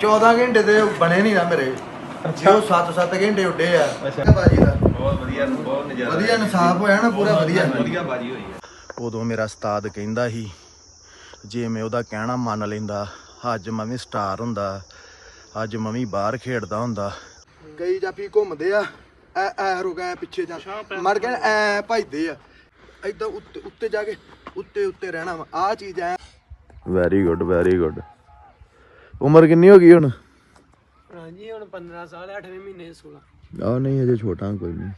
14 ਘੰਟੇ ਤੇ ਬਣੇ ਨਹੀਂ ਨਾ ਮੇਰੇ। ਜੋ 7-7 ਘੰਟੇ ਉੱਡੇ ਆ। ਬਾਜੀ ਦਾ। ਬਹੁਤ ਵਧੀਆ ਬਹੁਤ ਨਜ਼ਾਰਾ ਵਧੀਆ ਇਨਸਾਫ ਹੋਇਆ ਨਾ ਪੂਰਾ ਵਧੀਆ। ਵਧੀਆ ਬਾਜੀ ਹੋਈ ਹੈ ਉਦੋਂ ਮੇਰਾ ਉਸਤਾਦ ਕਹਿੰਦਾ ਸੀ ਜੇ ਮੈਂ ਉਹਦਾ ਕਹਿਣਾ ਮੰਨ ਲੈਂਦਾ ਅੱਜ ਮੈਂ ਵੀ ਸਟਾਰ ਹੁੰਦਾ ਅੱਜ ਮੈਂ ਵੀ ਬਾਹਰ ਖੇਡਦਾ ਹੁੰਦਾ। ਕਈ ਜਾਪੀ ਘੁੰਮਦੇ ਆ ਐ ਐ ਰੁਕਾ ਪਿੱਛੇ ਜਾ। ਮਰ ਗਏ ਐ ਭਜਦੇ ਆ। ਏਦਾਂ ਉੱਤੇ ਉੱਤੇ ਜਾ ਕੇ ਉੱਤੇ ਉੱਤੇ ਰਹਿਣਾ ਵਾ। ਆ ਚੀਜ਼ ਐ। ਵੈਰੀ ਗੁੱਡ ਵੈਰੀ ਗੁੱਡ ਉਮਰ ਕਿੰਨੀ ਹੋ ਗਈ ਹੁਣ? ਹਾਂਜੀ ਹੁਣ 15 ਸਾਲ 8ਵੇਂ ਮਹੀਨੇ 16 ਆ ਨਹੀਂ ਅਜੇ ਛੋਟਾ ਕੋਈ ਨਹੀਂ।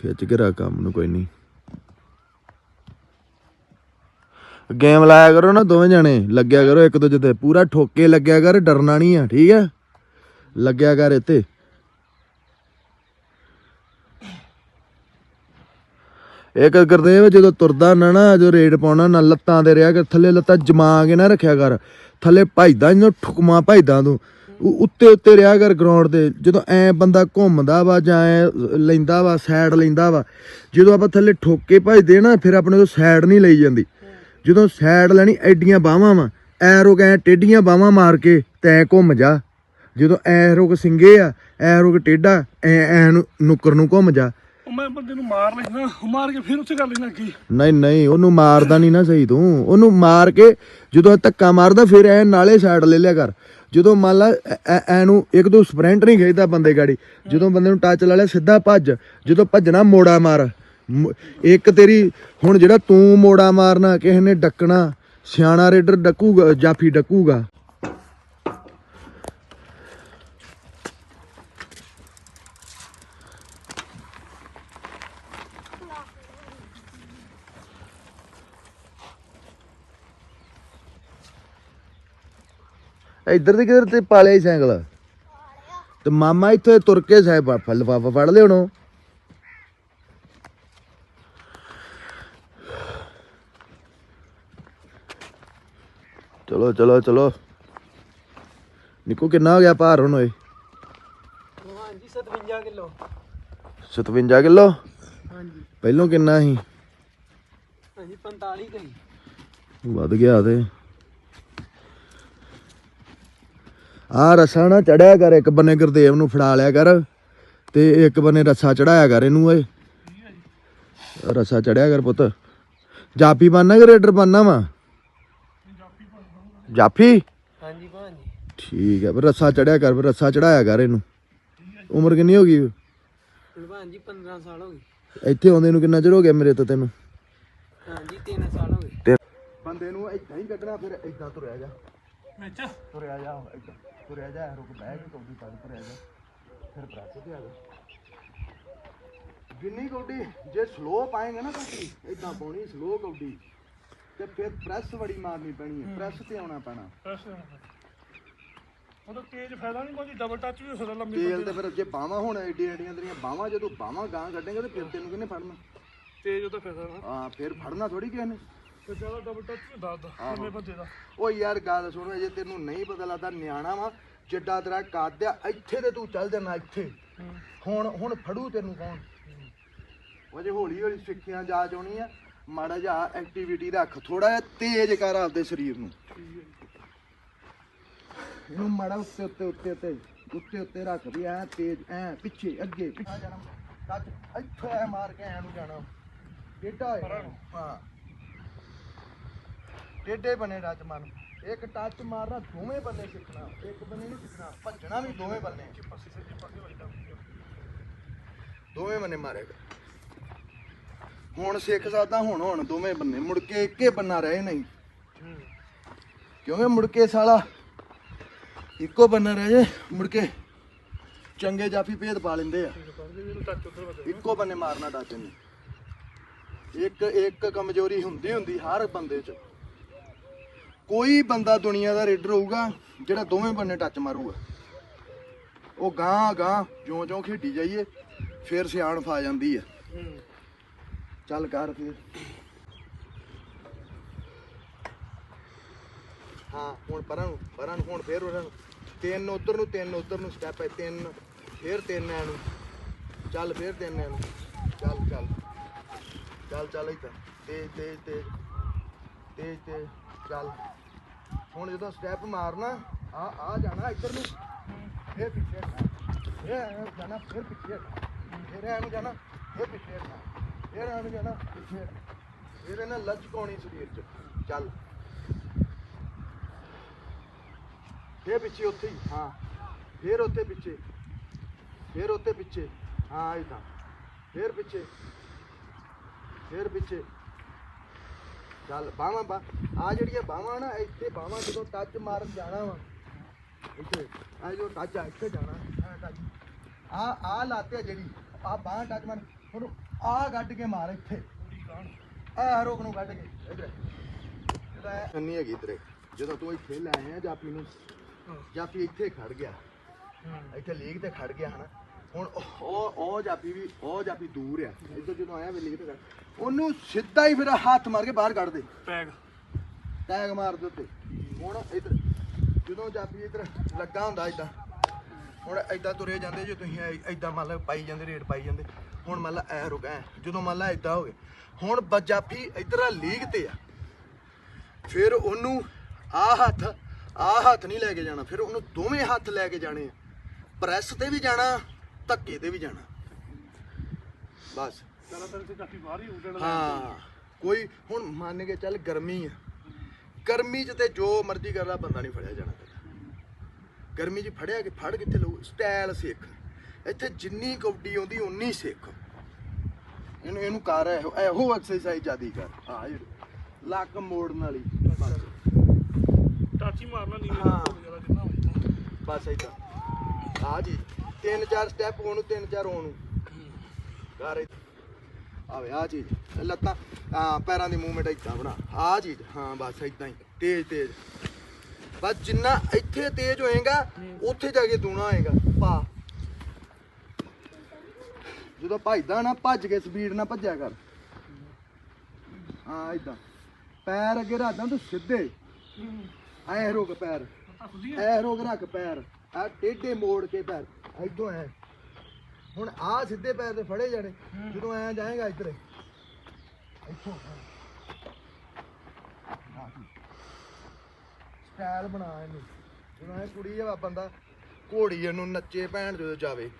ਖਿੱਚ ਕੇ ਰੱਖ ਕੰਮ ਨੂੰ ਕੋਈ ਨਹੀਂ। ਗੇਮ ਲਾਇਆ ਕਰੋ ਨਾ ਦੋਵੇਂ ਜਣੇ। ਲੱਗਿਆ ਕਰੋ ਇੱਕ ਦੂਜੇ ਤੇ। ਪੂਰਾ ਠੋਕੇ ਲੱਗਿਆ ਕਰ ਡਰਨਾ ਨਹੀਂ ਆ ਠੀਕ ਹੈ? ਲੱਗਿਆ ਕਰ ਇੱਥੇ। ਇਹ ਇੱਕ ਗੁਰਦੇਵ ਜਦੋਂ ਤੁਰਦਾ ਨਾ ਨਾ ਜੋ ਰੇਡ ਪਾਉਣਾ ਨਾ ਲੱਤਾਂ ਤੇ ਰਿਆ ਕਰ, ਥੱਲੇ ਲੱਤਾਂ ਜਮਾ ਕੇ ਨਾ ਰੱਖਿਆ ਕਰ। ਥੱਲੇ ਭਜਦਾ ਜਿਹਨੂੰ ਠੁਕਮਾ ਭਜਦਾ ਤੂੰ। ਉ- ਉੱਤੇ ਉੱਤੇ ਰਿਆ ਕਰ ਗਰਾਊਂਡ ਤੇ। ਜਦੋਂ ਐ ਬੰਦਾ ਘੁੰਮਦਾ ਵਾ ਜਾਂ ਐ ਲੈਂਦਾ ਵਾ ਸਾਈਡ ਲੈਂਦਾ ਵਾ, ਜਦੋਂ ਆਪਾਂ ਥੱਲੇ ਠੋਕ ਕੇ ਭਜਦੇ ਨਾ, ਫਿਰ ਆਪਣੇ ਤੋਂ ਸਾਈਡ ਨਹੀਂ ਲਈ ਜਾਂਦੀ। ਜਦੋਂ ਸਾਈਡ ਲੈਣੀ, ਐਡੀਆਂ ਬਾਹਾਂ ਵਾ, ਐ ਰੁਕ ਐ ਟੇਡੀਆਂ ਬਾਹਾਂ ਮਾਰ ਕੇ ਤੈਂ ਘੁੰਮ ਜਾ। ਜਦੋਂ ਐ ਰੁਕ ਸਿੰਗੇ ਆ, ਐ ਰੁਕ ਟੇਡਾ ਐ ਐ ਨੂੰ, ਨੁੱਕਰ ਨੂੰ ਘੁੰਮ ਜਾ। ਉਹ ਮੈਂ ਬੰਦੇ ਨੂੰ ਮਾਰ ਲੈਣਾ ਮਾਰ ਕੇ ਫਿਰ ਉੱਥੇ ਕਰ ਲੈਣਾ ਕੀ ਨਹੀਂ ਨਹੀਂ, ਉਹਨੂੰ ਮਾਰਦਾ ਨਹੀਂ ਨਾ ਸਹੀ ਤੂੰ। ਉਹਨੂੰ ਮਾਰ ਕੇ ਜਦੋਂ ਇਹ ਧੱਕਾ ਮਾਰਦਾ, ਫਿਰ ਐ ਨਾਲੇ ਸਾਈਡ ਲੈ ਲਿਆ ਕਰ। ਜਦੋਂ ਮੰਨ ਲਾ, ਐ- ਨੂੰ ਇੱਕ ਦੋ ਸਪ੍ਰਿੰਟ ਨਹੀਂ ਖੇਡਦਾ ਬੰਦੇ ਗਾੜੀ। ਜਦੋਂ ਬੰਦੇ ਨੂੰ ਟੱਚ ਲਾ ਲਿਆ, ਸਿੱਧਾ ਭੱਜ। ਜਦੋਂ ਭੱਜਣਾ, ਮੋੜਾ ਮਾਰ। ਇੱਕ ਤੇਰੀ, ਹੁਣ ਜਿਹੜਾ ਤੂੰ ਮੋੜਾ ਮਾਰਨਾ, ਕਿਸੇ ਨੇ ਡੱਕਣਾ, ਸਿਆਣਾ ਰੇਡਰ ਡੱਕੂਗਾ, ਜਾਫੀ ਡੱਕੂਗਾ। ਇੱਧਰ ਦੀ ਕਿਧਰ ਤੇ ਪਾਲਿਆ ਹੀ ਸਾਈਕਲ? ਤੇ ਮਾਮਾ ਇੱਥੇ ਤੁਰ ਕੇ ਸਾਹਿਬ ਲਫਾਫਾ ਫੜ ਲਿਓਣੋ ਚਲੋ ਚਲੋ ਚਲੋ। ਨਿੱਕੂ ਕਿੰਨਾ ਹੋ ਗਿਆ ਭਾਰ ਹੁਣ ਓਏ? ਹਾਂਜੀ 57 ਕਿਲੋ। 57 ਕਿਲੋ? ਹਾਂਜੀ। ਪਹਿਲੋਂ ਕਿੰਨਾ ਸੀ? ਹਾਂਜੀ 45 ਕਰੀ ਵੱਧ ਗਿਆ ਤੇ। ਆ ਰਸਾ ਨਾ ਚੜਿਆ ਕਰ ਇੱਕ ਬੰਨੇ ਗੁਰਦੇਵ ਨੂੰ ਫੜਾ ਲਿਆ ਕਰ ਤੇ ਇੱਕ ਬੰਨੇ ਰੱਸਾ ਚੜਾਇਆ ਕਰ ਇਹਨੂੰ ਓਏ। ਰੱਸਾ ਚੜਿਆ ਕਰ ਪੁੱਤ। ਜਾਪੀ ਬੰਨਾ ਕਿ ਰੇਡਰ ਬੰਨਾ ਵਾ? ਜਾਫੀ ਹਾਂਜੀ ਭਾਂਜੀ। ਠੀਕ ਹੈ ਰੱਸਾ ਚੜਿਆ ਕਰ ਰੱਸਾ ਚੜਾਇਆ ਕਰ ਇਹਨੂੰ। ਉਮਰ ਕਿੰਨੀ ਹੋ ਗਈ? ਭਾਂਜੀ 15 ਸਾਲ ਹੋ ਗਏ। ਇੱਥੇ ਆਉਂਦੇ ਨੂੰ ਕਿੰਨਾ ਚਿਰ ਹੋ ਗਿਆ ਮੇਰੇ ਤੋਂ ਤੈਨੂੰ? ਹਾਂਜੀ 3 ਸਾਲ ਹੋ ਗਏ। ਬੰਦੇ ਨੂੰ ਏਦਾਂ ਹੀ ਕੱਢਣਾ ਫਿਰ ਏਦਾਂ ਤੁਰਿਆ ਜਾ। ਵਿੱਚ। ਤੁਰਿਆ ਜਾ ਏਦਾਂ ਤੁਰਿਆ ਜਾ ਰੁਕ ਬਹਿ ਕੇ ਕੌਡੀ ਪਾ ਦੇ ਤੁਰਿਆ ਜਾ। ਫਿਰ ਪ੍ਰੈਸ ਤੇ ਆ ਜਾ ਜਿੰਨੀ ਕੌਡੀ ਜੇ ਸਲੋ ਪਾਏਗਾ ਨਾ ਕੌਡੀ ਏਦਾਂ ਪਾਉਣੀ ਸਲੋ ਕੌਡੀ। ਤੇ ਫਿਰ ਪ੍ਰੈਸ ਬੜੀ ਮਾਰਨੀ ਪੈਣੀ ਹੈ ਪ੍ਰੈਸ ਤੇ ਆਉਣਾ ਪੈਣਾ। ਉਹਦਾ ਤੇਜ਼ ਫਾਇਦਾ ਨਹੀਂ ਕੋਈ ਡਬਲ ਟੱਚ ਵੀ ਹੋ ਸਕਦਾ ਲੰਮੀ ਤੇਲ ਤੇ ਫਿਰ ਜੇ ਬਾਹਾਂ ਹੁਣ ਏਡੀਆਂ ਏਡੀਆਂ ਤੇਰੀਆਂ ਬਾਹਾਂ ਜਦੋਂ ਬਾਹਾਂ ਗਾਂ ਕੱਢੇਗਾ ਤੇ ਫਿਰ ਤੈਨੂੰ ਕਿਹਨੇ ਫੜਨਾ? ਤੇਜ਼ ਉਹਦਾ ਫਾਇਦਾ ਨਾ। ਹਾਂ ਫਿਰ ਫੜਨਾ ਥੋੜੀ ਕਿਸੇ ਨੇ। ਤੇ ਜ਼ਿਆਦਾ ਡਬਲ ਟੱਚ ਵੀ ਦੱਸਦਾ ਕਿੰਨੇ ਬੰਦੇ ਦਾ? ਓ ਯਾਰ ਗੱਲ ਸੁਣ ਜੇ ਤੈਨੂੰ ਨਹੀਂ ਪਤਾ ਲੱਗਦਾ ਨਿਆਣਾ ਵਾ ਜਿੱਡਾ ਤੇਰਾ ਕੱਦ ਆ ਇੱਥੇ ਤੇ ਤੂੰ ਚੱਲ ਜਾਣਾ ਇੱਥੇ। ਹੁਣ ਹੁਣ ਫੜੂ ਤੈਨੂੰ ਕੌਣ? ਉਹ ਜੇ ਹੌਲੀ ਹੌਲੀ ਸਿੱਖਿਆ ਜਾ ਚਾਉਣੀ ਆ ਮਾੜਾ ਜਿਹਾ ਐਕਟੀਵਿਟੀ ਰੱਖ ਥੋੜਾ ਜਿਹਾ ਤੇਜ਼ ਕਰ ਆਪਦੇ ਸਰੀਰ ਨੂੰ। ਇਹਨੂੰ ਮਾੜਾ ਉੱਤੇ ਉੱਤੇ ਉੱਤੇ ਉੱਤੇ ਉੱਤੇ ਉੱਤੇ ਰੱਖ ਵੀ ਐ ਤੇਜ਼ ਐ ਪਿੱਛੇ ਅੱਗੇ ਪਿੱਛੇ। ਜਾਣਾ। ਟੱਚ ਇੱਥੇ ਐ ਮਾਰ ਕੇ ਐ ਨੂੰ ਜਾਣਾ। ਹੋਏਗਾ ਹਾਂ। ਟੇਢੇ ਬਨੇ ਟੱਚ ਮਾਰ ਇੱਕ ਟੱਚ ਮਾਰਨਾ, ਦੋਵੇਂ ਬੰਨੇ ਸਿੱਖਣਾ। ਇੱਕ ਬੰਨੇ ਨਹੀਂ ਸਿੱਖਣਾ, ਭੱਜਣਾ ਵੀ ਦੋਵੇਂ ਬੰਨੇ। ਦੋਵੇਂ ਬੰਨੇ ਮਾਰੇਗਾ ਹੁਣ ਸਿੱਖ ਸਕਦਾ, ਹੁਣ ਹੁਣ ਦੋਵੇਂ ਬੰਨੇ। ਮੁੜ ਕੇ ਇੱਕੇ ਬੰਨਾ ਰਹੇ ਨਹੀਂ। ਕਿਉਂਕਿ ਮੁੜ ਕੇ ਸਾਲਾ ਇੱਕੋ ਬੰਨਾ ਰਹਿ ਜੇ, ਮੁੜ ਕੇ ਚੰਗੇ ਜਾਫੀ ਭੇਦ ਪਾ ਲੈਂਦੇ ਆ। ਇੱਕੋ ਬੰਨੇ ਮਾਰਨਾ ਟੱਚ ਨਹੀਂ। ਇੱਕ ਇੱਕ ਕਮਜ਼ੋਰੀ ਹੁੰਦੀ ਹੁੰਦੀ ਹਰ ਬੰਦੇ 'ਚ। ਕੋਈ ਬੰਦਾ ਦੁਨੀਆ ਦਾ ਰੇਡਰ ਹੋਊਗਾ ਜਿਹੜਾ ਦੋਵੇਂ ਬੰਨੇ ਟੱਚ ਮਾਰੂਗਾ। ਉਹ ਗਾਂ ਗਾਂ ਜਿਉਂ ਜਿਉਂ ਖੇਡੀ ਜਾਈਏ, ਫਿਰ ਸਿਆਣ ਫਾ ਜਾਂਦੀ ਆ। ਚੱਲ ਕਰ ਫਿਰ। ਹਾਂ, ਹੁਣ ਪਰਾਂ ਨੂੰ ਪਰਾਂ ਨੂੰ, ਹੁਣ ਫੇਰ ਉਹਨਾਂ ਨੂੰ। ਤਿੰਨ ਉਧਰ ਨੂੰ, ਤਿੰਨ ਉਧਰ ਨੂੰ ਸਟੈਪ ਹੈ ਤਿੰਨ। ਫੇਰ ਤਿੰਨ ਐ ਨੂੰ ਚੱਲ ਫੇਰ ਤਿੰਨ ਐ ਨੂੰ ਚੱਲ ਚੱਲ। ਚੱਲ ਚੱਲ ਇੱਧਰ। ਤੇਜ਼ ਤੇਜ਼ ਤੇ ਤੇਜ਼ ਤੇਜ਼। ਚੱਲ। ਹੁਣ ਜਦੋਂ ਸਟੈਪ ਮਾਰਨਾ, ਆ ਆ ਜਾਣਾ ਇੱਧਰ ਨੂੰ। ਫਿਰ ਪਿੱਛੇ ਹਟਣਾ। ਇਹ ਐਂ ਜਾਣਾ, ਫਿਰ ਪਿੱਛੇ ਹਟਣਾ। ਫਿਰ ਐਂ ਜਾਣਾ, ਫਿਰ ਪਿੱਛੇ ਹਟਣਾ। ਫਿਰ ਐਂ ਨੂੰ ਜਾਣਾ, ਪਿੱਛੇ ਹਟਣਾ। ਇਹਦੇ ਨਾਲ ਲਚਕਾਉਣੀ ਸਰੀਰ 'ਚ। ਚੱਲ। ਫਿਰ ਪਿੱਛੇ ਉੱਥੇ ਹੀ। ਹਾਂ। ਫਿਰ ਉੱਥੇ ਪਿੱਛੇ। ਫਿਰ ਉੱਥੇ ਪਿੱਛੇ। ਹਾਂ ਇਦਾਂ ਫਿਰ ਪਿੱਛੇ। ਫਿਰ ਪਿੱਛੇ। ਚੱਲ ਬਾਹਾਂ ਬਾ ਆ ਜਿਹੜੀਆਂ ਬਾਹਾਂ ਨਾ ਇੱਥੇ ਬਾਹਾਂ ਜਦੋਂ ਟੱਚ ਮਾਰਨ ਜਾਣਾ ਵਾ ਇੱਥੇ ਆ ਜੋ ਟੱਚ ਆ ਇੱਥੇ ਜਾਣਾ ਆ ਟੱਚ ਆ ਆ ਲਾਤੇ ਜਿਹੜੀ ਆ ਬਾਹਾਂ ਟੱਚ ਮਾਰ ਹੁਣ ਆ ਕੱਢ ਕੇ ਮਾਰ ਇੱਥੇ। ਆ ਰੋਕ ਨੂੰ ਕੱਢ ਕੇ ਇੱਧਰ। ਨਹੀਂ ਹੈਗੀ ਇਧਰੇ ਜਦੋਂ ਤੂੰ ਇੱਥੇ ਲੈ ਆਇਆ ਜਾਪੀ ਨੂੰ ਜਾਪੀ ਇੱਥੇ ਖੜ ਗਿਆ। ਇੱਥੇ ਲੀਕ ਤੇ ਖੜ ਗਿਆ ਹਨਾ? ਹੁਣ ਉਹ- ਉਹ ਜਾਪੀ ਵੀ ਉਹ ਜਾਪੀ ਦੂਰ ਆ। ਇੱਧਰ ਜਦੋਂ ਆਇਆ ਵੀ ਲੀਕ ਤੇ ਖੜ ਉਹਨੂੰ ਸਿੱਧਾ ਹੀ ਫਿਰ ਹੱਥ ਮਾਰ ਕੇ ਬਾਹਰ ਕੱਢ ਦੇ। ਪੈਗ। ਟੈਗ ਮਾਰ ਦੇ ਉੱਤੇ। ਹੁਣ ਇੱਧਰ ਜਦੋਂ ਜਾਪੀ ਇੱਧਰ ਲੱਗਾ ਹੁੰਦਾ ਇਦਾਂ ਹੁਣ ਇਦਾਂ ਤੁਰੇ ਜਾਂਦੇ ਜੇ ਤੁਸੀਂ ਇਦਾਂ ਮੰਨ ਲਓ ਪਾਈ ਜਾਂਦੇ ਰੇਟ ਪਾਈ ਜਾਂਦੇ। ਹੁਣ ਮੰਨ ਲਾ ਐ ਰੁਕ ਐ। ਜਦੋਂ ਮੰਨ ਲਾ ਇਦਾਂ ਹੋ ਗਏ ਹੁਣ ਬ- ਜਾਪੀ ਇੱਧਰ ਆ ਲੀਕ ਤੇ ਆ। ਫਿਰ ਉਹਨੂੰ ਆ ਹੱਥ ਆ ਹੱਥ ਨਹੀਂ ਲੈ ਕੇ ਜਾਣਾ। ਫਿਰ ਉਹਨੂੰ ਦੋਵੇਂ ਹੱਥ ਲੈ ਕੇ ਜਾਣੇ ਆ। ਪ੍ਰੈਸ ਤੇ ਵੀ ਜਾਣਾ ਧੱਕੇ ਤੇ ਵੀ ਜਾਣਾ। ਬਸ। ਕਾਫੀ ਬਾਹਰ ਹੀ ਉੱਡਣ ਹਾਂ ਕੋਈ ਹੁਣ ਮੰਨ ਕੇ ਚੱਲ ਗਰਮੀ ਆ। ਗਰਮੀ 'ਚ ਤੇ ਜੋ ਮਰਜ਼ੀ ਕਰਦਾ ਬੰਦਾ ਨਹੀਂ ਫੜਿਆ ਜਾਣਾ। ਗਰਮੀ 'ਚ ਫੜਿਆ ਕਿ ਫੜ ਕਿੱਥੇ ਲਊ? ਸਟਾਈਲ ਸਿੱਖ। ਇੱਥੇ ਜਿੰਨੀ ਕੌਡੀ ਆਉਂਦੀ ਉਨੀ ਸਿੱਖ। ਇਹਨੂੰ ਇਹਨੂੰ ਕਰ ਇਹੋ ਇਹੋ ਐਕਸਰਸਾਈਜ਼ ਜਿਆਦੀ ਕਰ। ਹਾਂ ਜਿਹੜੀ ਲੱਕ ਮੋੜਨ ਵਾਲੀ। ਬਸ। ਟਾਚੀ ਮਾਰਨਾ ਨਹੀਂ ਹਾਂ। ਬਸ ਏਦਾਂ ਆ ਜੀ। ਤਿੰਨ ਚਾਰ ਸਟੈਪ ਉਹਨੂੰ ਤਿੰਨ ਚਾਰ ਉਹਨੂੰ ਕਰ ਏਦਾਂ। ਆਵੇ ਆ ਚੀਜ਼। ਲੱਤਾਂ ਹਾਂ ਪੈਰਾਂ ਦੀ ਮੂਵਮੈਂਟ ਏਦਾਂ ਬਣਾ। ਆ ਚੀਜ਼। ਹਾਂ ਬਸ ਏਦਾਂ ਹੀ। ਤੇਜ਼ ਤੇਜ਼। ਬਸ ਜਿੰਨਾ ਇੱਥੇ ਤੇਜ਼ ਹੋਏਗਾ ਉੱਥੇ ਜਾ ਕੇ ਦੂਣਾ ਹੋਏਗਾ। ਪਾ। ਜਦੋਂ ਭੱਜਦਾ ਨਾ ਭੱਜ ਕੇ ਸਪੀਡ ਨਾਲ ਭੱਜਿਆ ਕਰ। ਹਾਂ ਏਦਾਂ ਪੈਰ ਅੱਗੇ ਰੱਖਦਾ ਤੂੰ ਸਿੱਧੇ। ਐ ਰੋਕ ਪੈਰ। ਐ ਰੋਕ ਰੱਖ ਪੈਰ। ਆ ਟੇਢੇ ਮੋੜ ਕੇ ਪੈਰ। ਇਦੋਂ ਐ। ਹੁਣ ਆ ਸਿੱਧੇ ਪੈਰ ਤੇ ਫੜੇ ਜਾਣੇ ਜਦੋਂ ਐ ਜਾਏਗਾ ਇੱਧਰ। ਇੱਥੋਂ ਸਟਾਈਲ ਬਣਾ ਇਹਨੂੰ। ਜਦੋਂ ਇਹ ਕੁੜੀ ਆ ਬੰਦਾ ਘੋੜੀ ਇਹਨੂੰ ਨੱਚੇ ਭੈਣ ਜਦੋਂ ਜਾਵੇ।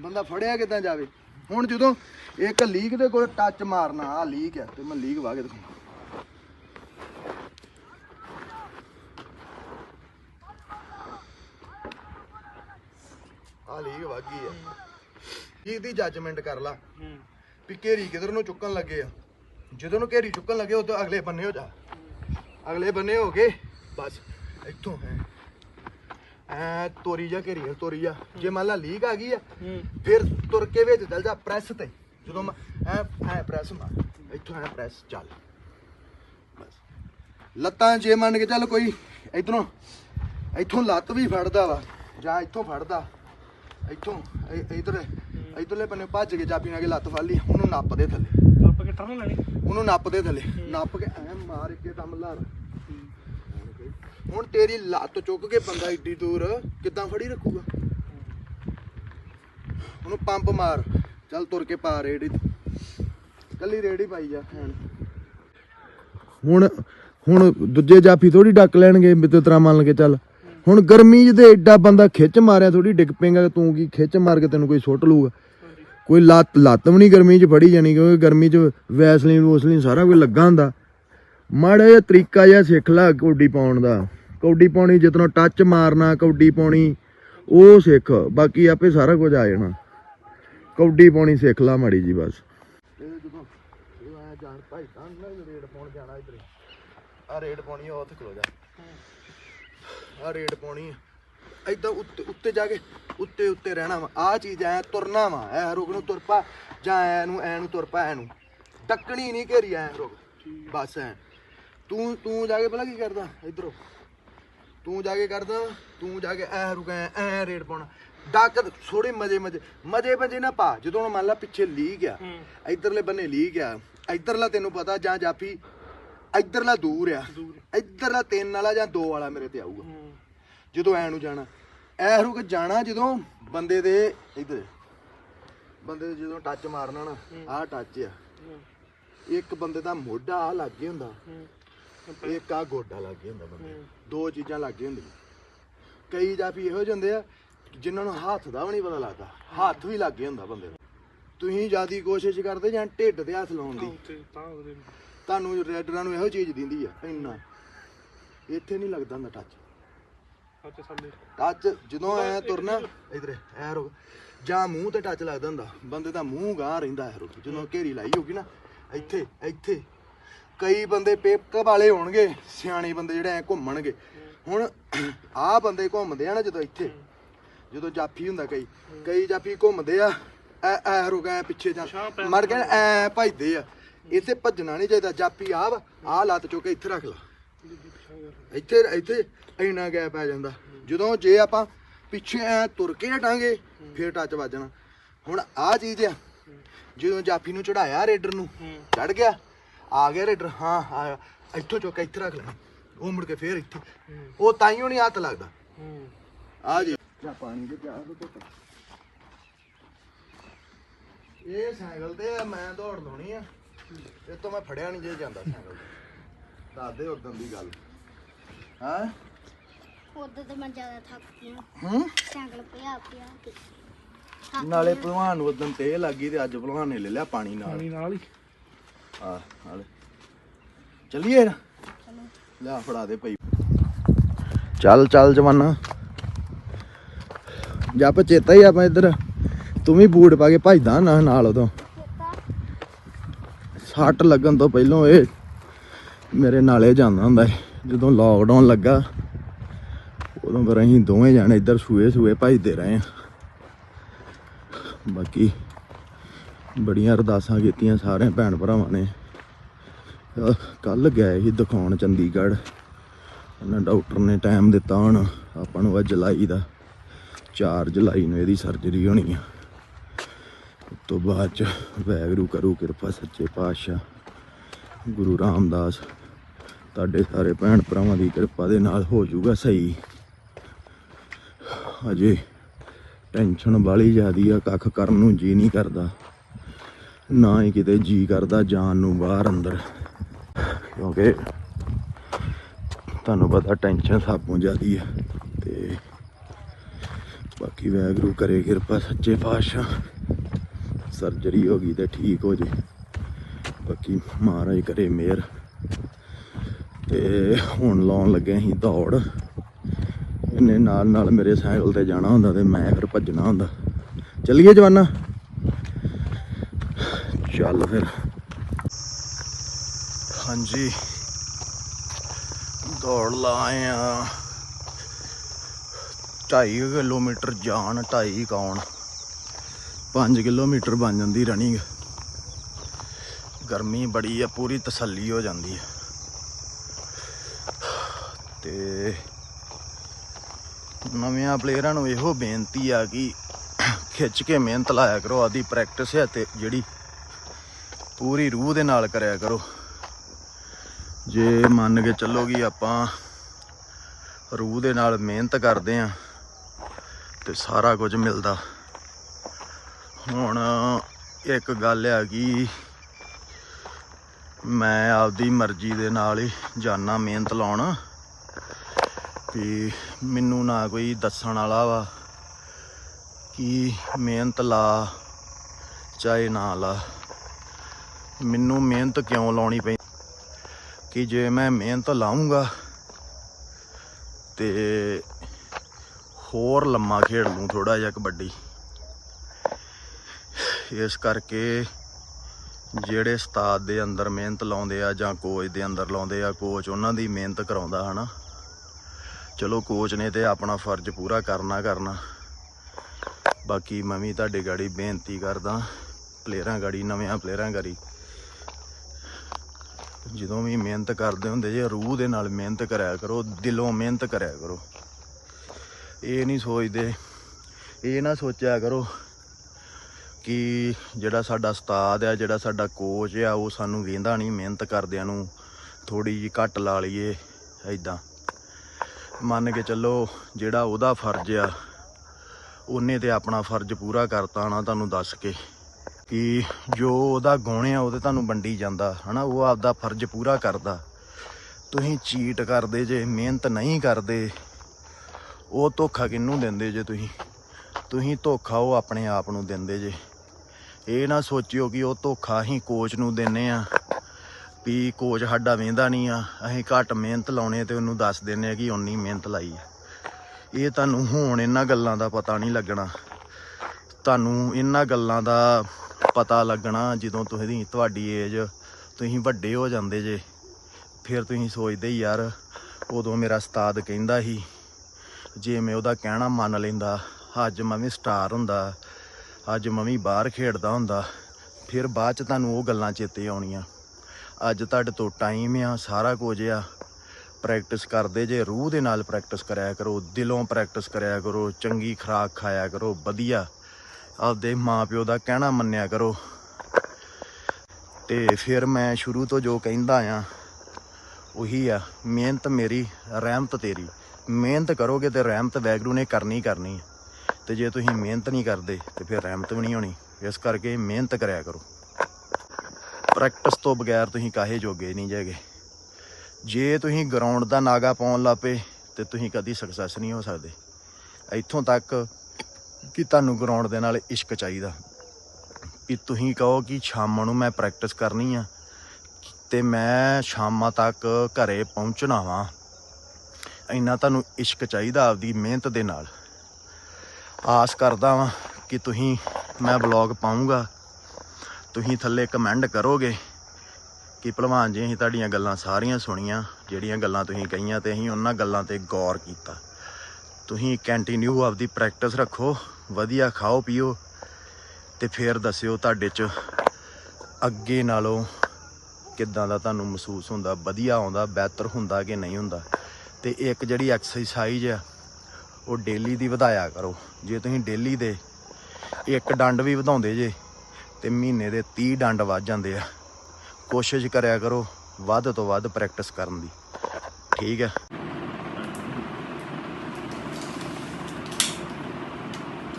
ਬੰਦਾ ਫੜਿਆ ਕਿਦਾਂ ਜਾਵੇ? ਹੁਣ ਜਦੋਂ ਇੱਕ ਲੀਕ ਦੇ ਕੋਲ ਟੱਚ ਮਾਰਨਾ ਆ ਲੀਕ ਹੈ ਤੇ ਮੈਂ ਲੀਕ ਕੇ ਦਿਖਾਉਂਦਾ ਆ ਲੀਕ ਵਾਗੀ ਆ। ਇਹਦੀ ਜੱਜਮੈਂਟ ਕਰ ਲਾ। ਵੀ ਘੇਰੀ ਕਿਧਰ ਨੂੰ ਚੁੱਕਣ ਲੱਗੇ ਆ। ਜਦੋਂ ਨੂੰ ਘੇਰੀ ਚੁੱਕਣ ਲੱਗੇ ਉਦੋਂ ਅਗਲੇ ਬੰਨੇ ਹੋ ਜਾ। ਅਗਲੇ ਬੰਨੇ ਹੋ ਕੇ ਬਸ ਇੱਥੋਂ ਹੈ। ਐ ਤੋਰੀ ਜਾ ਘੇਰੀ ਤੋਰੀ ਜਾ। ਜੇ ਮੰਨ ਲਾ ਲੀਕ ਆ ਗਈ ਆ ਫਿਰ ਤੁਰ ਕੇ ਵਿੱਚ ਚੱਲ ਜਾ ਪ੍ਰੈਸ ਤੇ। ਜਦੋਂ ਮੈਂ ਐ ਐ ਪ੍ਰੈਸ ਮਾਰ। ਇੱਥੋਂ ਐ ਪ੍ਰੈਸ ਚੱਲ। ਬਸ। ਲੱਤਾਂ ਜੇ ਮੰਨ ਕੇ ਚੱਲ ਕੋਈ ਇਧਰੋਂ ਇੱਥੋਂ ਲੱਤ ਵੀ ਫੜਦਾ ਵਾ ਜਾਂ ਇੱਥੋਂ ਫੜਦਾ। ਇੱਥੋਂ ਇਧਰ ਇਧਰਲੇ ਬੰਨੇ ਭੱਜ ਕੇ ਚਾਬੀ ਨਾਲ ਕੇ ਲੱਤ ਫੜ ਲਈ ਉਹਨੂੰ ਨੱਪ ਦੇ ਥੱਲੇ। ਆਪਾਂ ਕਿ ਟਰਨ ਲੈਣੀ। ਉਹਨੂੰ ਨੱਪ ਦੇ ਥੱਲੇ। ਨੱਪ ਕੇ ਐ ਮਾਰ ਕੇ ਦਮ ਲਾਰ ਹੁਣ ਤੇਰੀ ਲੱਤ ਚੁੱਕ ਕੇ ਬੰਦਾ ਏਡੀ ਦੂਰ ਕਿੱਦਾਂ ਫੜੀ ਰੱਖੂਗਾ? ਉਹਨੂੰ ਪੰਪ ਮਾਰ। ਚੱਲ ਤੁਰ ਕੇ ਪਾ ਰੇੜੀ। ਕੱਲੀ ਰੇੜੀ ਪਾਈ ਜਾ ਹੈਣ ਹੁਣ ਦੂਜੇ ਜਾਫੀ ਥੋੜੀ ਡੱਕ ਲੈਣਗੇ ਵੀ ਤੂੰ ਤਰਾ ਮੰਨ ਕੇ ਚੱਲ। ਹੁਣ ਗਰਮੀ 'ਚ ਐਡਾ ਬੰਦਾ ਖਿੱਚ ਮਾਰਿਆ ਥੋੜੀ ਡਿੱਗ ਪੇਗਾ ਤੂੰ ਕੀ ਖਿੱਚ ਮਾਰ ਕੇ ਤੈਨੂੰ ਕੋਈ ਸੁੱਟ ਲੂਗਾ ਕੋਈ ਲੱਤ ਲੱਤ ਵੀ ਨਹੀਂ ਗਰਮੀ 'ਚ ਫੜੀ ਜਾਣੀ, ਕਿਉਂਕਿ ਗਰਮੀ 'ਚ ਵੈਸਲੀਨ, ਵੂਸਲੀਨ ਸਾਰਾ ਕੁਝ ਲੱਗਾ ਹੁੰਦਾ। ਮਾੜਾ ਜਿਹਾ ਤਰੀਕਾ ਜਿਹਾ ਸਿੱਖ ਲੈ ਕੌਡੀ ਪਾਉਣ ਦਾ। ਕੌਡੀ ਪਾਉਣੀ ਜਿਤਨੋਂ ਟੱਚ ਮਾਰਨਾ, ਕੌਡੀ ਪਾਉਣੀ, ਉਹ ਸਿੱਖ, ਬਾਕੀ ਆਪੇ ਸਾਰਾ ਕੁਝ ਆ ਜਾਣਾ। ਕੌਡੀ ਪਾਉਣੀ ਸਿੱਖ ਲਾ ਮਾੜੀ ਜੀ ਬਸ। ਜਾਣ, ਭਾਈ ਤਾਂ ਨਾ ਰੇਡ ਪਾਉਣ ਜਾਣਾ ਇਧਰ। ਆ ਰੇਡ ਪਾਉਣੀ ਆ ਉੱਥੇ ਖਲੋ ਜਾ। ਆ ਰੇਡ ਪਾਉਣੀ ਆ। ਏਦਾਂ ਉੱਤੇ ਉੱਤੇ ਜਾ ਕੇ ਉੱਤੇ ਉੱਤੇ ਰਹਿਣਾ ਵਾ। ਆ ਚੀਜ਼ ਐ ਤੁਰਨਾ ਵਾ। ਐ ਰੁਕ ਨੂੰ ਤੁਰ ਪਾ ਜਾਂ ਐ ਨੂੰ ਐ ਨੂੰ ਤੁਰ ਪਾ ਐ ਨੂੰ। ਟੱਕਣੀ ਨਹੀਂ ਘੇਰੀ ਐ ਰੁਕ। ਬਸ ਐ। ਤੂੰ ਤੂੰ ਜਾ ਕੇ ਪਹਿਲਾਂ ਕੀ ਕਰਦਾ? ਇਧਰੋਂ। ਤੂੰ ਜਾ ਕੇ ਕਰਦਾ ਤੂੰ ਜਾ ਕੇ ਐ ਰੁਕ ਐ ਐ ਰੇਡ ਪਾਉਣਾ। ਡੱਕ ਥੋੜੇ ਮਜੇ ਮਜੇ। ਮਜੇ ਮਜੇ ਨਾ ਪਾ। ਜਦੋਂ ਮੰਨ ਲਾ ਪਿੱਛੇ ਲੀ ਗਿਆ ਇਧਰਲੇ ਬੰਨੇ ਲੀ ਗਿਆ ਇਧਰਲਾ ਤੈਨੂੰ ਪਤਾ ਜਾਂ ਜਾਫੀ ਇਧਰਲਾ ਦੂਰ ਆ। ਇਧਰਲਾ ਤਿੰਨ ਵਾਲਾ ਜਾਂ ਦੋ ਵਾਲਾ ਮੇਰੇ ਤੇ ਆਊਗਾ। ਜਦੋਂ ਐ ਨੂੰ ਜਾਣਾ। ਐ ਰੁਕ ਜਾਣਾ ਜਦੋਂ ਬੰਦੇ ਦੇ ਇਧਰ। ਬੰਦੇ ਦੇ ਜਦੋਂ ਟੱਚ ਮਾਰਨਾ ਨਾ ਆਹ ਟੱਚ ਆ। ਇੱਕ ਬੰਦੇ ਦਾ ਮੋਢਾ ਆ ਲੱਗੇ ਹੁੰਦਾ। ਇੱਕ ਆ ਗੋਡਾ ਲੱਗ ਗਿਆ ਹੁੰਦਾ ਬੰਦੇ। ਦੋ। ਚੀਜ਼ਾਂ ਲੱਗ ਹੁੰਦੀਆਂ। ਕਈ ਜਾਫੀ ਇਹੋ ਜਿਹੇ ਹੁੰਦੇ ਆ ਜਿਨ੍ਹਾਂ ਨੂੰ ਹੱਥ ਦਾ ਵੀ ਨਹੀਂ ਪਤਾ ਲੱਗਦਾ। ਹੱਥ ਵੀ ਲੱਗ ਗਿਆ ਹੁੰਦਾ ਬੰਦੇ ਨੂੰ ਤੁਸੀਂ ਜਿਆਦੀ ਕੋਸ਼ਿਸ਼ ਕਰਦੇ ਜਾਂ ਢਿੱਡ ਤੇ ਹੱਥ ਲਾਉਣ ਦੀ। ਤੁਹਾਨੂੰ ਰੈਡਰਾਂ ਨੂੰ ਇਹੋ ਚੀਜ਼ ਦਿੰਦੀ ਆ ਇੰਨਾ। ਇੱਥੇ ਨਹੀਂ ਲੱਗਦਾ ਹੁੰਦਾ ਟੱਚ ਅੱਛਾ ਟੱਚ ਜਦੋਂ ਐ ਤੁਰਨਾ ਇਧਰ ਐ ਰੁਕ। ਜਾਂ ਮੂੰਹ ਤੇ ਟੱਚ ਲੱਗਦਾ ਹੁੰਦਾ। ਬੰਦੇ ਦਾ ਮੂੰਹ ਗਾਂ ਰਹਿੰਦਾ ਐ ਰੁਕ। ਜਦੋਂ ਘੇਰੀ ਲਾਈ ਹੋਗੀ ਨਾ ਇੱਥੇ ਇੱਥੇ। ਕਈ ਬੰਦੇ ਪੇਪਕ ਵਾਲੇ ਹੋਣਗੇ ਸਿਆਣੇ ਬੰਦੇ ਜਿਹੜੇ ਐ ਘੁੰਮਣਗੇ। ਹੁਣ ਆਹ ਬੰਦੇ ਘੁੰਮਦੇ ਆ ਨਾ ਜਦੋਂ ਇੱਥੇ ਜਦੋਂ ਜਾਫੀ ਹੁੰਦਾ ਕਈ। ਕਈ ਜਾਫੀ ਘੁੰਮਦੇ ਆ ਐ ਐ ਰੁਕ ਐ ਪਿੱਛੇ ਜਾ। ਮੜ ਕੇ ਐ ਭਜਦੇ ਆ। ਇੱਥੇ ਭੱਜਣਾ ਨਹੀਂ ਚਾਹੀਦਾ ਜਾਫੀ ਆ ਵਾ ਆਹ ਲੱਤ ਚੁੱਕ ਕੇ ਇੱਥੇ ਰੱਖ ਲਾ। ਇੱਥੇ ਇੱਥੇ ਇੰਨਾ ਗੈਪ ਆ ਜਾਂਦਾ। ਜਦੋਂ ਜੇ ਆਪਾਂ ਪਿੱਛੇ ਐ ਤੁਰ ਕੇ ਹਟਾਂਗੇ ਫੇਰ ਟੱਚ ਵੱਜਣਾ ਹੁਣ ਆਹ ਚੀਜ਼ ਆ ਜਦੋਂ ਜਾਫੀ ਨੂੰ ਚੜਾਇਆ ਰੇਡਰ ਨੂੰ ਚੜ ਗਿਆ ਆ ਗਿਆ ਰੇਡਰ ਹਾਂ ਆਇਆ ਇੱਥੋਂ ਚੁੱਕ ਕੇ ਇੱਥੇ ਰੱਖ ਲੈਣਾ। ਉਹ ਮੁੜ ਕੇ ਫੇਰ ਇੱਥੇ। ਉਹ ਤਾਈਓ ਨਹੀਂ ਹੱਥ ਲੱਗਦਾ। ਆ ਜੀ। ਜਾ ਪਾਣੀ ਦੇ ਧੁੱਪ ਇਹ ਸਾਈਕਲ ਤੇ ਆ, ਮੈਂ ਦੌੜ ਲਾਉਣੀ ਆ। ਇਹ ਤੋਂ ਮੈਂ ਫੜਿਆ ਨਹੀਂ ਜੇ ਜਾਂਦਾ ਸਾਈਕਲ ਤੇ। ਦੱਸ ਦੇ ਉਦੋਂ ਦੀ ਗੱਲ। ਹਾਂ? ਉਦੋਂ ਤੇ ਮੈਂ ਜ਼ਿਆਦਾ ਥੱਕ ਗਿਆ ਹੂੰ। ਸਾਈਕਲ ਪਿਆ ਪਿਆ ਕੇ। ਥੱਕ ਨਾਲੇ। ਭਲਵਾਨ ਨੂੰ ਉਦੋਂ ਤੇ ਲੱਗੀ ਤੇ ਅੱਜ ਭਲਵਾਨ ਨੇ ਲੈ ਲਿਆ ਪਾਣੀ ਨਾਲ। ਪਾਣੀ ਨਾਲ ਹੀ। ਆ ਨਾਲੇ। ਚੱਲੀਏ ਨਾ ਲੈ ਫੜਾ ਦੇ ਪਈ ਚੱਲ ਚੱਲ ਜਵਾਨਾ। ਜੱਪ ਚੇਤਾ ਹੀ ਆਪਾਂ ਇੱਧਰ। ਤੂੰ ਵੀ ਬੂਟ ਪਾ ਕੇ ਭਜਦਾ ਨਾ ਨਾਲ ਉਦੋਂ। ਸੱਟ ਲੱਗਣ ਤੋਂ ਪਹਿਲਾਂ ਇਹ ਮੇਰੇ ਨਾਲੇ ਜਾਂਦਾ ਹੁੰਦਾ ਸੀ। ਜਦੋਂ ਲਾਕਡਾਊਨ ਲੱਗਾ, ਉਦੋਂ ਫਿਰ ਅਸੀਂ ਦੋਵੇਂ ਜਾਣੇ ਇੱਧਰ ਸੂਏ ਸੂਏ ਭਜਦੇ ਰਹੇ ਆ ਬਾਕੀ ਬੜੀਆਂ ਅਰਦਾਸਾਂ ਕੀਤੀਆਂ ਸਾਰੇ ਭੈਣ ਭਰਾਵਾਂ ਨੇ। ਕੱਲ ਗਏ ਸੀ ਦਿਖਾਉਣ ਚੰਡੀਗੜ੍ਹ। ਉਹਨਾਂ ਡਾਕਟਰ ਨੇ ਟਾਈਮ ਦਿੱਤਾ ਹੁਣ, ਆਪਾਂ ਨੂੰ ਆ ਜੁਲਾਈ ਦਾ 4 ਜੁਲਾਈ ਨੂੰ ਇਹਦੀ ਸਰਜਰੀ ਹੋਣੀ ਆ। ਤੋਂ ਬਾਅਦ ਚ ਵੈਗਰੂ ਕਰੂ ਕਿਰਪਾ ਸੱਚੇ ਪਾਤਸ਼ਾਹ। ਗੁਰੂ ਰਾਮਦਾਸ, ਤੁਹਾਡੇ ਸਾਰੇ ਭੈਣ ਭਰਾਵਾਂ ਦੀ ਕਿਰਪਾ ਦੇ ਨਾਲ ਹੋ ਜਾਊਗਾ ਸਹੀ। ਅਜੇ ਟੈਨਸ਼ਨ ਵਾਲੀ ਜ਼ਿਆਦੀ ਆ, ਕੱਖ ਕਰਨ ਨੂੰ ਜੀ ਨਹੀਂ ਕਰਦਾ। ਨਾ ਹੀ ਕਿਤੇ ਜੀ ਕਰਦਾ ਜਾਣ ਨੂੰ ਬਾਹਰ ਅੰਦਰ। ਕਿਉਂਕਿ ਤੁਹਾਨੂੰ ਪਤਾ ਟੈਨਸ਼ਨ ਸਭ ਨੂੰ ਜ਼ਿਆਦੀ ਆ ਤੇ ਬਾਕੀ ਵੈਗਰੂ ਕਰੇ ਕਿਰਪਾ ਸੱਚੇ ਪਾਤਸ਼ਾਹ। ਸਰਜਰੀ ਹੋ ਗਈ ਤੇ ਠੀਕ ਹੋ ਜੇ। ਬਾਕੀ ਮਹਾਰਾਜ ਕਰੇ ਮਿਹਰ। ਤੇ ਹੁਣ ਲਾਉਣ ਲੱਗੇ ਅਸੀਂ ਦੌੜ। ਇਹਨੇ ਨਾਲ ਨਾਲ ਮੇਰੇ ਸਾਈਕਲ ਤੇ ਜਾਣਾ ਹੁੰਦਾ ਤੇ ਮੈਂ ਫਿਰ ਭੱਜਣਾ ਹੁੰਦਾ। ਚੱਲੀਏ ਜਵਾਨਾ। ਚੱਲ ਫਿਰ। ਹਾਂਜੀ। ਦੌੜ ਲਾਏ ਆ। 2.5 ਕਿਲੋਮੀਟਰ ਜਾਣ 2.5 ਕੌਣ। 5 ਕਿਲੋਮੀਟਰ ਬਣ ਜਾਂਦੀ ਰਨਿੰਗ ਗਰਮੀ ਬੜੀ ਆ, ਪੂਰੀ ਤਸੱਲੀ ਹੋ ਜਾਂਦੀ ਹੈ ਤੇ ਨਵਿਆਂ ਪਲੇਅਰਾਂ ਨੂੰ ਇਹੋ ਬੇਨਤੀ ਆ ਕਿ ਖਿੱਚ ਕੇ ਮਿਹਨਤ ਲਾਇਆ ਕਰੋ, ਆਦੀ ਪ੍ਰੈਕਟਿਸ ਹੈ ਤੇ ਜਿਹੜੀ ਪੂਰੀ ਰੂਹ ਦੇ ਨਾਲ ਕਰਿਆ ਕਰੋ। ਜੇ ਮੰਨ ਕੇ ਚੱਲੋ ਚੱਲੋਗੀ ਆਪਾਂ ਰੂਹ ਦੇ ਨਾਲ ਮਿਹਨਤ ਕਰਦੇ ਆ ਤੇ ਸਾਰਾ ਕੁਝ ਮਿਲਦਾ। ਹੁਣ ਇੱਕ ਗੱਲ ਆ ਕਿ ਮੈਂ ਆਪਦੀ ਮਰਜ਼ੀ ਦੇ ਨਾਲ ਹੀ ਜਾਣਾ ਮਿਹਨਤ ਲਾਉਣ। ਵੀ ਮੈਨੂੰ ਨਾ ਕੋਈ ਦੱਸਣ ਵਾਲਾ ਵਾ ਕਿ ਮਿਹਨਤ ਲਾ ਚਾਹੇ ਨਾ ਲਾ। ਮੈਨੂੰ ਮਿਹਨਤ ਕਿਉਂ ਲਾਉਣੀ ਪਈ? ਕਿ ਜੇ ਮੈਂ ਮਿਹਨਤ ਲਾਉਂਗਾ ਤੇ ਹੋਰ ਲੰਮਾ ਖੇਡ ਲੂੰ ਥੋੜਾ ਜਿਹਾ ਕਬੱਡੀ। ਇਸ ਕਰਕੇ ਜਿਹੜੇ ਉਸਤਾਦ ਦੇ ਅੰਦਰ ਮਿਹਨਤ ਲਾਉਂਦੇ ਆ ਜਾਂ ਕੋਚ ਦੇ ਅੰਦਰ ਲਾਉਂਦੇ ਆ ਕੋਚ ਉਹਨਾਂ ਦੀ ਮਿਹਨਤ ਕਰਾਉਂਦਾ, ਹਨਾ? ਚਲੋ ਕੋਚ ਨੇ ਤੇ ਆਪਣਾ ਫਰਜ਼ ਪੂਰਾ ਕਰਨਾ ਕਰਨਾ। ਬਾਕੀ ਮੈਂ ਵੀ ਤੁਹਾਡੇ ਗਾੜੀ ਬੇਨਤੀ ਕਰਦਾ ਪਲੇਅਰਾਂ ਗਾੜੀ, ਨਵਿਆਂ ਪਲੇਅਰਾਂ ਗਾੜੀ। ਜਦੋਂ ਵੀ ਮਿਹਨਤ ਕਰਦੇ ਹੁੰਦੇ ਜੇ, ਰੂਹ ਦੇ ਨਾਲ ਮਿਹਨਤ ਕਰਿਆ ਕਰੋ, ਦਿਲੋਂ ਮਿਹਨਤ ਕਰਿਆ ਕਰੋ। ਇਹ ਨਹੀਂ ਸੋਚਦੇ, ਇਹ ਨਾ ਸੋਚਿਆ ਕਰੋ ਕਿ ਜਿਹੜਾ ਸਾਡਾ ਉਸਤਾਦ ਆ, ਜਿਹੜਾ ਸਾਡਾ ਕੋਚ ਆ, ਉਹ ਸਾਨੂੰ ਵੇਂਦਾ ਨਹੀਂ ਮਿਹਨਤ ਕਰਦਿਆਂ ਨੂੰ ਥੋੜੀ ਜੀ ਘੱਟ ਲਾ ਲਈਏ ਐਦਾਂ ਮੰਨ ਕੇ ਚੱਲੋ ਜਿਹੜਾ ਉਹਦਾ ਫਰਜ਼ ਆ, ਉਹਨੇ ਤੇ ਆਪਣਾ ਫਰਜ਼ ਪੂਰਾ ਕਰਤਾ ਨਾ ਤੁਹਾਨੂੰ ਦੱਸ ਕੇ। ਕਿ ਜੋ ਉਹਦਾ ਗੁਣ ਆ ਉਹਦੇ ਤੁਹਾਨੂੰ ਵੰਡੀ ਜਾਂਦਾ, ਹਨਾ, ਉਹ ਆਪਦਾ ਫਰਜ਼ ਪੂਰਾ ਕਰਦਾ। ਤੁਸੀਂ ਚੀਟ ਕਰਦੇ ਜੇ, ਮਿਹਨਤ ਨਹੀਂ ਕਰਦੇ, ਉਹ ਧੋਖਾ ਕਿਹਨੂੰ ਦਿੰਦੇ ਜੇ ਤੁਸੀਂ? ਤੁਸੀਂ ਧੋਖਾ ਉਹ ਆਪਣੇ ਆਪ ਨੂੰ ਦਿੰਦੇ ਜੇ। ਇਹ ਨਾ ਸੋਚਿਓ ਕਿ ਉਹ ਧੋਖਾ ਅਸੀਂ ਕੋਚ ਨੂੰ ਦਿੰਨੇ ਆ, ਵੀ ਕੋਚ ਸਾਡਾ ਵੇਂਦਾ ਨਹੀਂ ਆ। ਅਸੀਂ ਘੱਟ ਮਿਹਨਤ ਲਾਉਣੇ ਤੇ ਉਹਨੂੰ ਦੱਸ ਦਿੰਨੇ ਆ ਕਿ ਓਨੀ ਮਿਹਨਤ ਲਾਈ ਆ। ਇਹ ਤੁਹਾਨੂੰ ਹੁਣ ਇਹਨਾਂ ਗੱਲਾਂ ਦਾ ਪਤਾ ਨਹੀਂ ਲੱਗਣਾ। ਤੁਹਾਨੂੰ ਇਹਨਾਂ ਗੱਲਾਂ ਦਾ ਪਤਾ ਲੱਗਣਾ ਜਦੋਂ ਤੁਸੀਂ ਤੁਹਾਡੀ ਏਜ ਤੁਸੀਂ ਵੱਡੇ ਹੋ ਜਾਂਦੇ ਜੇ। ਫਿਰ ਤੁਸੀਂ ਸੋਚਦੇ ਯਾਰ, ਉਦੋਂ ਮੇਰਾ ਉਸਤਾਦ ਕਹਿੰਦਾ ਸੀ, ਜੇ ਮੈਂ ਉਹਦਾ ਕਹਿਣਾ ਮੰਨ ਲੈਂਦਾ, ਅੱਜ ਮੈਂ ਵੀ ਸਟਾਰ ਹੁੰਦਾ ਅੱਜ ਮੈਂ ਬਾਹਰ ਖੇਡਦਾ ਹੁੰਦਾ, ਫਿਰ ਬਾਅਦ ਚ ਤੁਹਾਨੂੰ ਉਹ ਗੱਲਾਂ ਚੇਤੇ ਆਉਣੀਆਂ। ਅੱਜ ਤੁਹਾਡੇ ਤੋਂ ਟਾਈਮ ਆ, ਸਾਰਾ ਕੁਝ ਆ। ਪ੍ਰੈਕਟਿਸ ਕਰਦੇ ਜੇ, ਰੂਹ ਦੇ ਨਾਲ ਪ੍ਰੈਕਟਿਸ ਕਰਿਆ ਕਰੋ, ਦਿਲੋਂ ਪ੍ਰੈਕਟਿਸ ਕਰਿਆ ਕਰੋ, ਚੰਗੀ ਖੁਰਾਕ ਖਾਇਆ ਕਰੋ, ਵਧੀਆ। ਆਪਦੇ ਮਾਪਿਓ ਦਾ ਕਹਿਣਾ ਮੰਨਿਆ ਕਰੋ। ਤੇ ਫਿਰ ਮੈਂ ਸ਼ੁਰੂ ਤੋਂ ਜੋ ਕਹਿੰਦਾ ਆ, ਉਹੀ ਆ, ਮਿਹਨਤ ਮੇਰੀ, ਰਹਿਮਤ ਤੇਰੀ। ਮਿਹਨਤ ਕਰੋਗੇ ਤੇ ਰਹਿਮਤ ਵੈਗਰੂ ਨੇ ਕਰਨੀ ਕਰਨੀ ਹੈ ਤੇ ਜੇ ਤੁਸੀਂ ਮਿਹਨਤ ਨਹੀਂ ਕਰਦੇ ਤੇ ਫਿਰ ਰਹਿਮਤ ਵੀ ਨਹੀਂ ਹੋਣੀ। ਇਸ ਕਰਕੇ ਮਿਹਨਤ ਕਰਿਆ ਕਰੋ। ਪ੍ਰੈਕਟਿਸ ਤੋਂ ਬਗੈਰ ਤੁਸੀਂ ਕਾਹੇ ਜੋਗੇ ਨਹੀਂ ਜੇਗੇ। ਜੇ ਤੁਸੀਂ ਗਰਾਊਂਡ ਦਾ ਨਾਗਾ ਪਾਉਣ ਲੱਪੇ ਤੇ ਤੁਸੀਂ ਕਦੀ ਸਕਸੈਸ ਨਹੀਂ ਹੋ ਸਕਦੇ। ਇੱਥੋਂ ਤੱਕ ਕਿ ਤੁਹਾਨੂੰ ਗਰਾਊਂਡ ਦੇ ਨਾਲ ਇਸ਼ਕ ਚਾਹੀਦਾ। ਕਿ ਤੁਸੀਂ ਕਹੋ ਕਿ ਸ਼ਾਮਾਂ ਨੂੰ ਮੈਂ ਪ੍ਰੈਕਟਿਸ ਕਰਨੀ ਆ ਤੇ ਮੈਂ ਸ਼ਾਮਾਂ ਤੱਕ ਘਰੇ ਪਹੁੰਚਣਾ ਵਾਂ। ਇੰਨਾ ਤੁਹਾਨੂੰ ਇਸ਼ਕ ਚਾਹੀਦਾ ਆਪਦੀ ਮਿਹਨਤ ਦੇ ਨਾਲ। ਆਸ ਕਰਦਾ ਵਾਂ ਕਿ ਤੁਸੀਂ, ਮੈਂ ਵਲੌਗ ਪਾਉਂਗਾ ਤੁਸੀਂ ਥੱਲੇ ਕਮੈਂਟ ਕਰੋਗੇ ਕਿ ਭਲਵਾਨ ਜੀ, ਅਸੀਂ ਤੁਹਾਡੀਆਂ ਗੱਲਾਂ ਸਾਰੀਆਂ ਸੁਣੀਆਂ, ਜਿਹੜੀਆਂ ਗੱਲਾਂ ਤੁਸੀਂ ਕਹੀਆਂ ਤੇ ਅਸੀਂ ਉਹਨਾਂ ਗੱਲਾਂ ਤੇ ਗੌਰ ਕੀਤਾ। ਤੁਸੀਂ ਕੰਟੀਨਿਊ ਆਪਦੀ ਪ੍ਰੈਕਟਿਸ ਰੱਖੋ, ਵਧੀਆ ਖਾਓ, ਪੀਓ ਤੇ ਫਿਰ ਦੱਸਿਓ ਤੁਹਾਡੇ ਚ ਅੱਗੇ ਨਾਲੋਂ ਕਿੱਦਾਂ ਦਾ ਤੁਹਾਨੂੰ ਮਹਿਸੂਸ ਹੁੰਦਾ, ਵਧੀਆ ਆਉਂਦਾ, ਬਿਹਤਰ ਹੁੰਦਾ ਕਿ ਨਹੀਂ ਹੁੰਦਾ। ਤੇ ਇੱਕ ਜਿਹੜੀ ਐਕਸਰਸਾਈਜ਼ ਆ ਉਹ ਡੇਲੀ ਦੀ ਵਧਾਇਆ ਕਰੋ। ਜੇ ਤੁਸੀਂ ਡੇਲੀ ਦੇ ਇੱਕ ਡੰਡ ਵੀ ਵਧਾਉਂਦੇ ਜੇ ਤੇ ਮਹੀਨੇ ਦੇ 30 ਡੰਡ ਵੱਧ ਜਾਂਦੇ ਆ। ਕੋਸ਼ਿਸ਼ ਕਰਿਆ ਕਰੋ ਵੱਧ ਤੋਂ ਵੱਧ ਪ੍ਰੈਕਟਿਸ ਕਰਨ ਦੀ। ਠੀਕ ਹੈ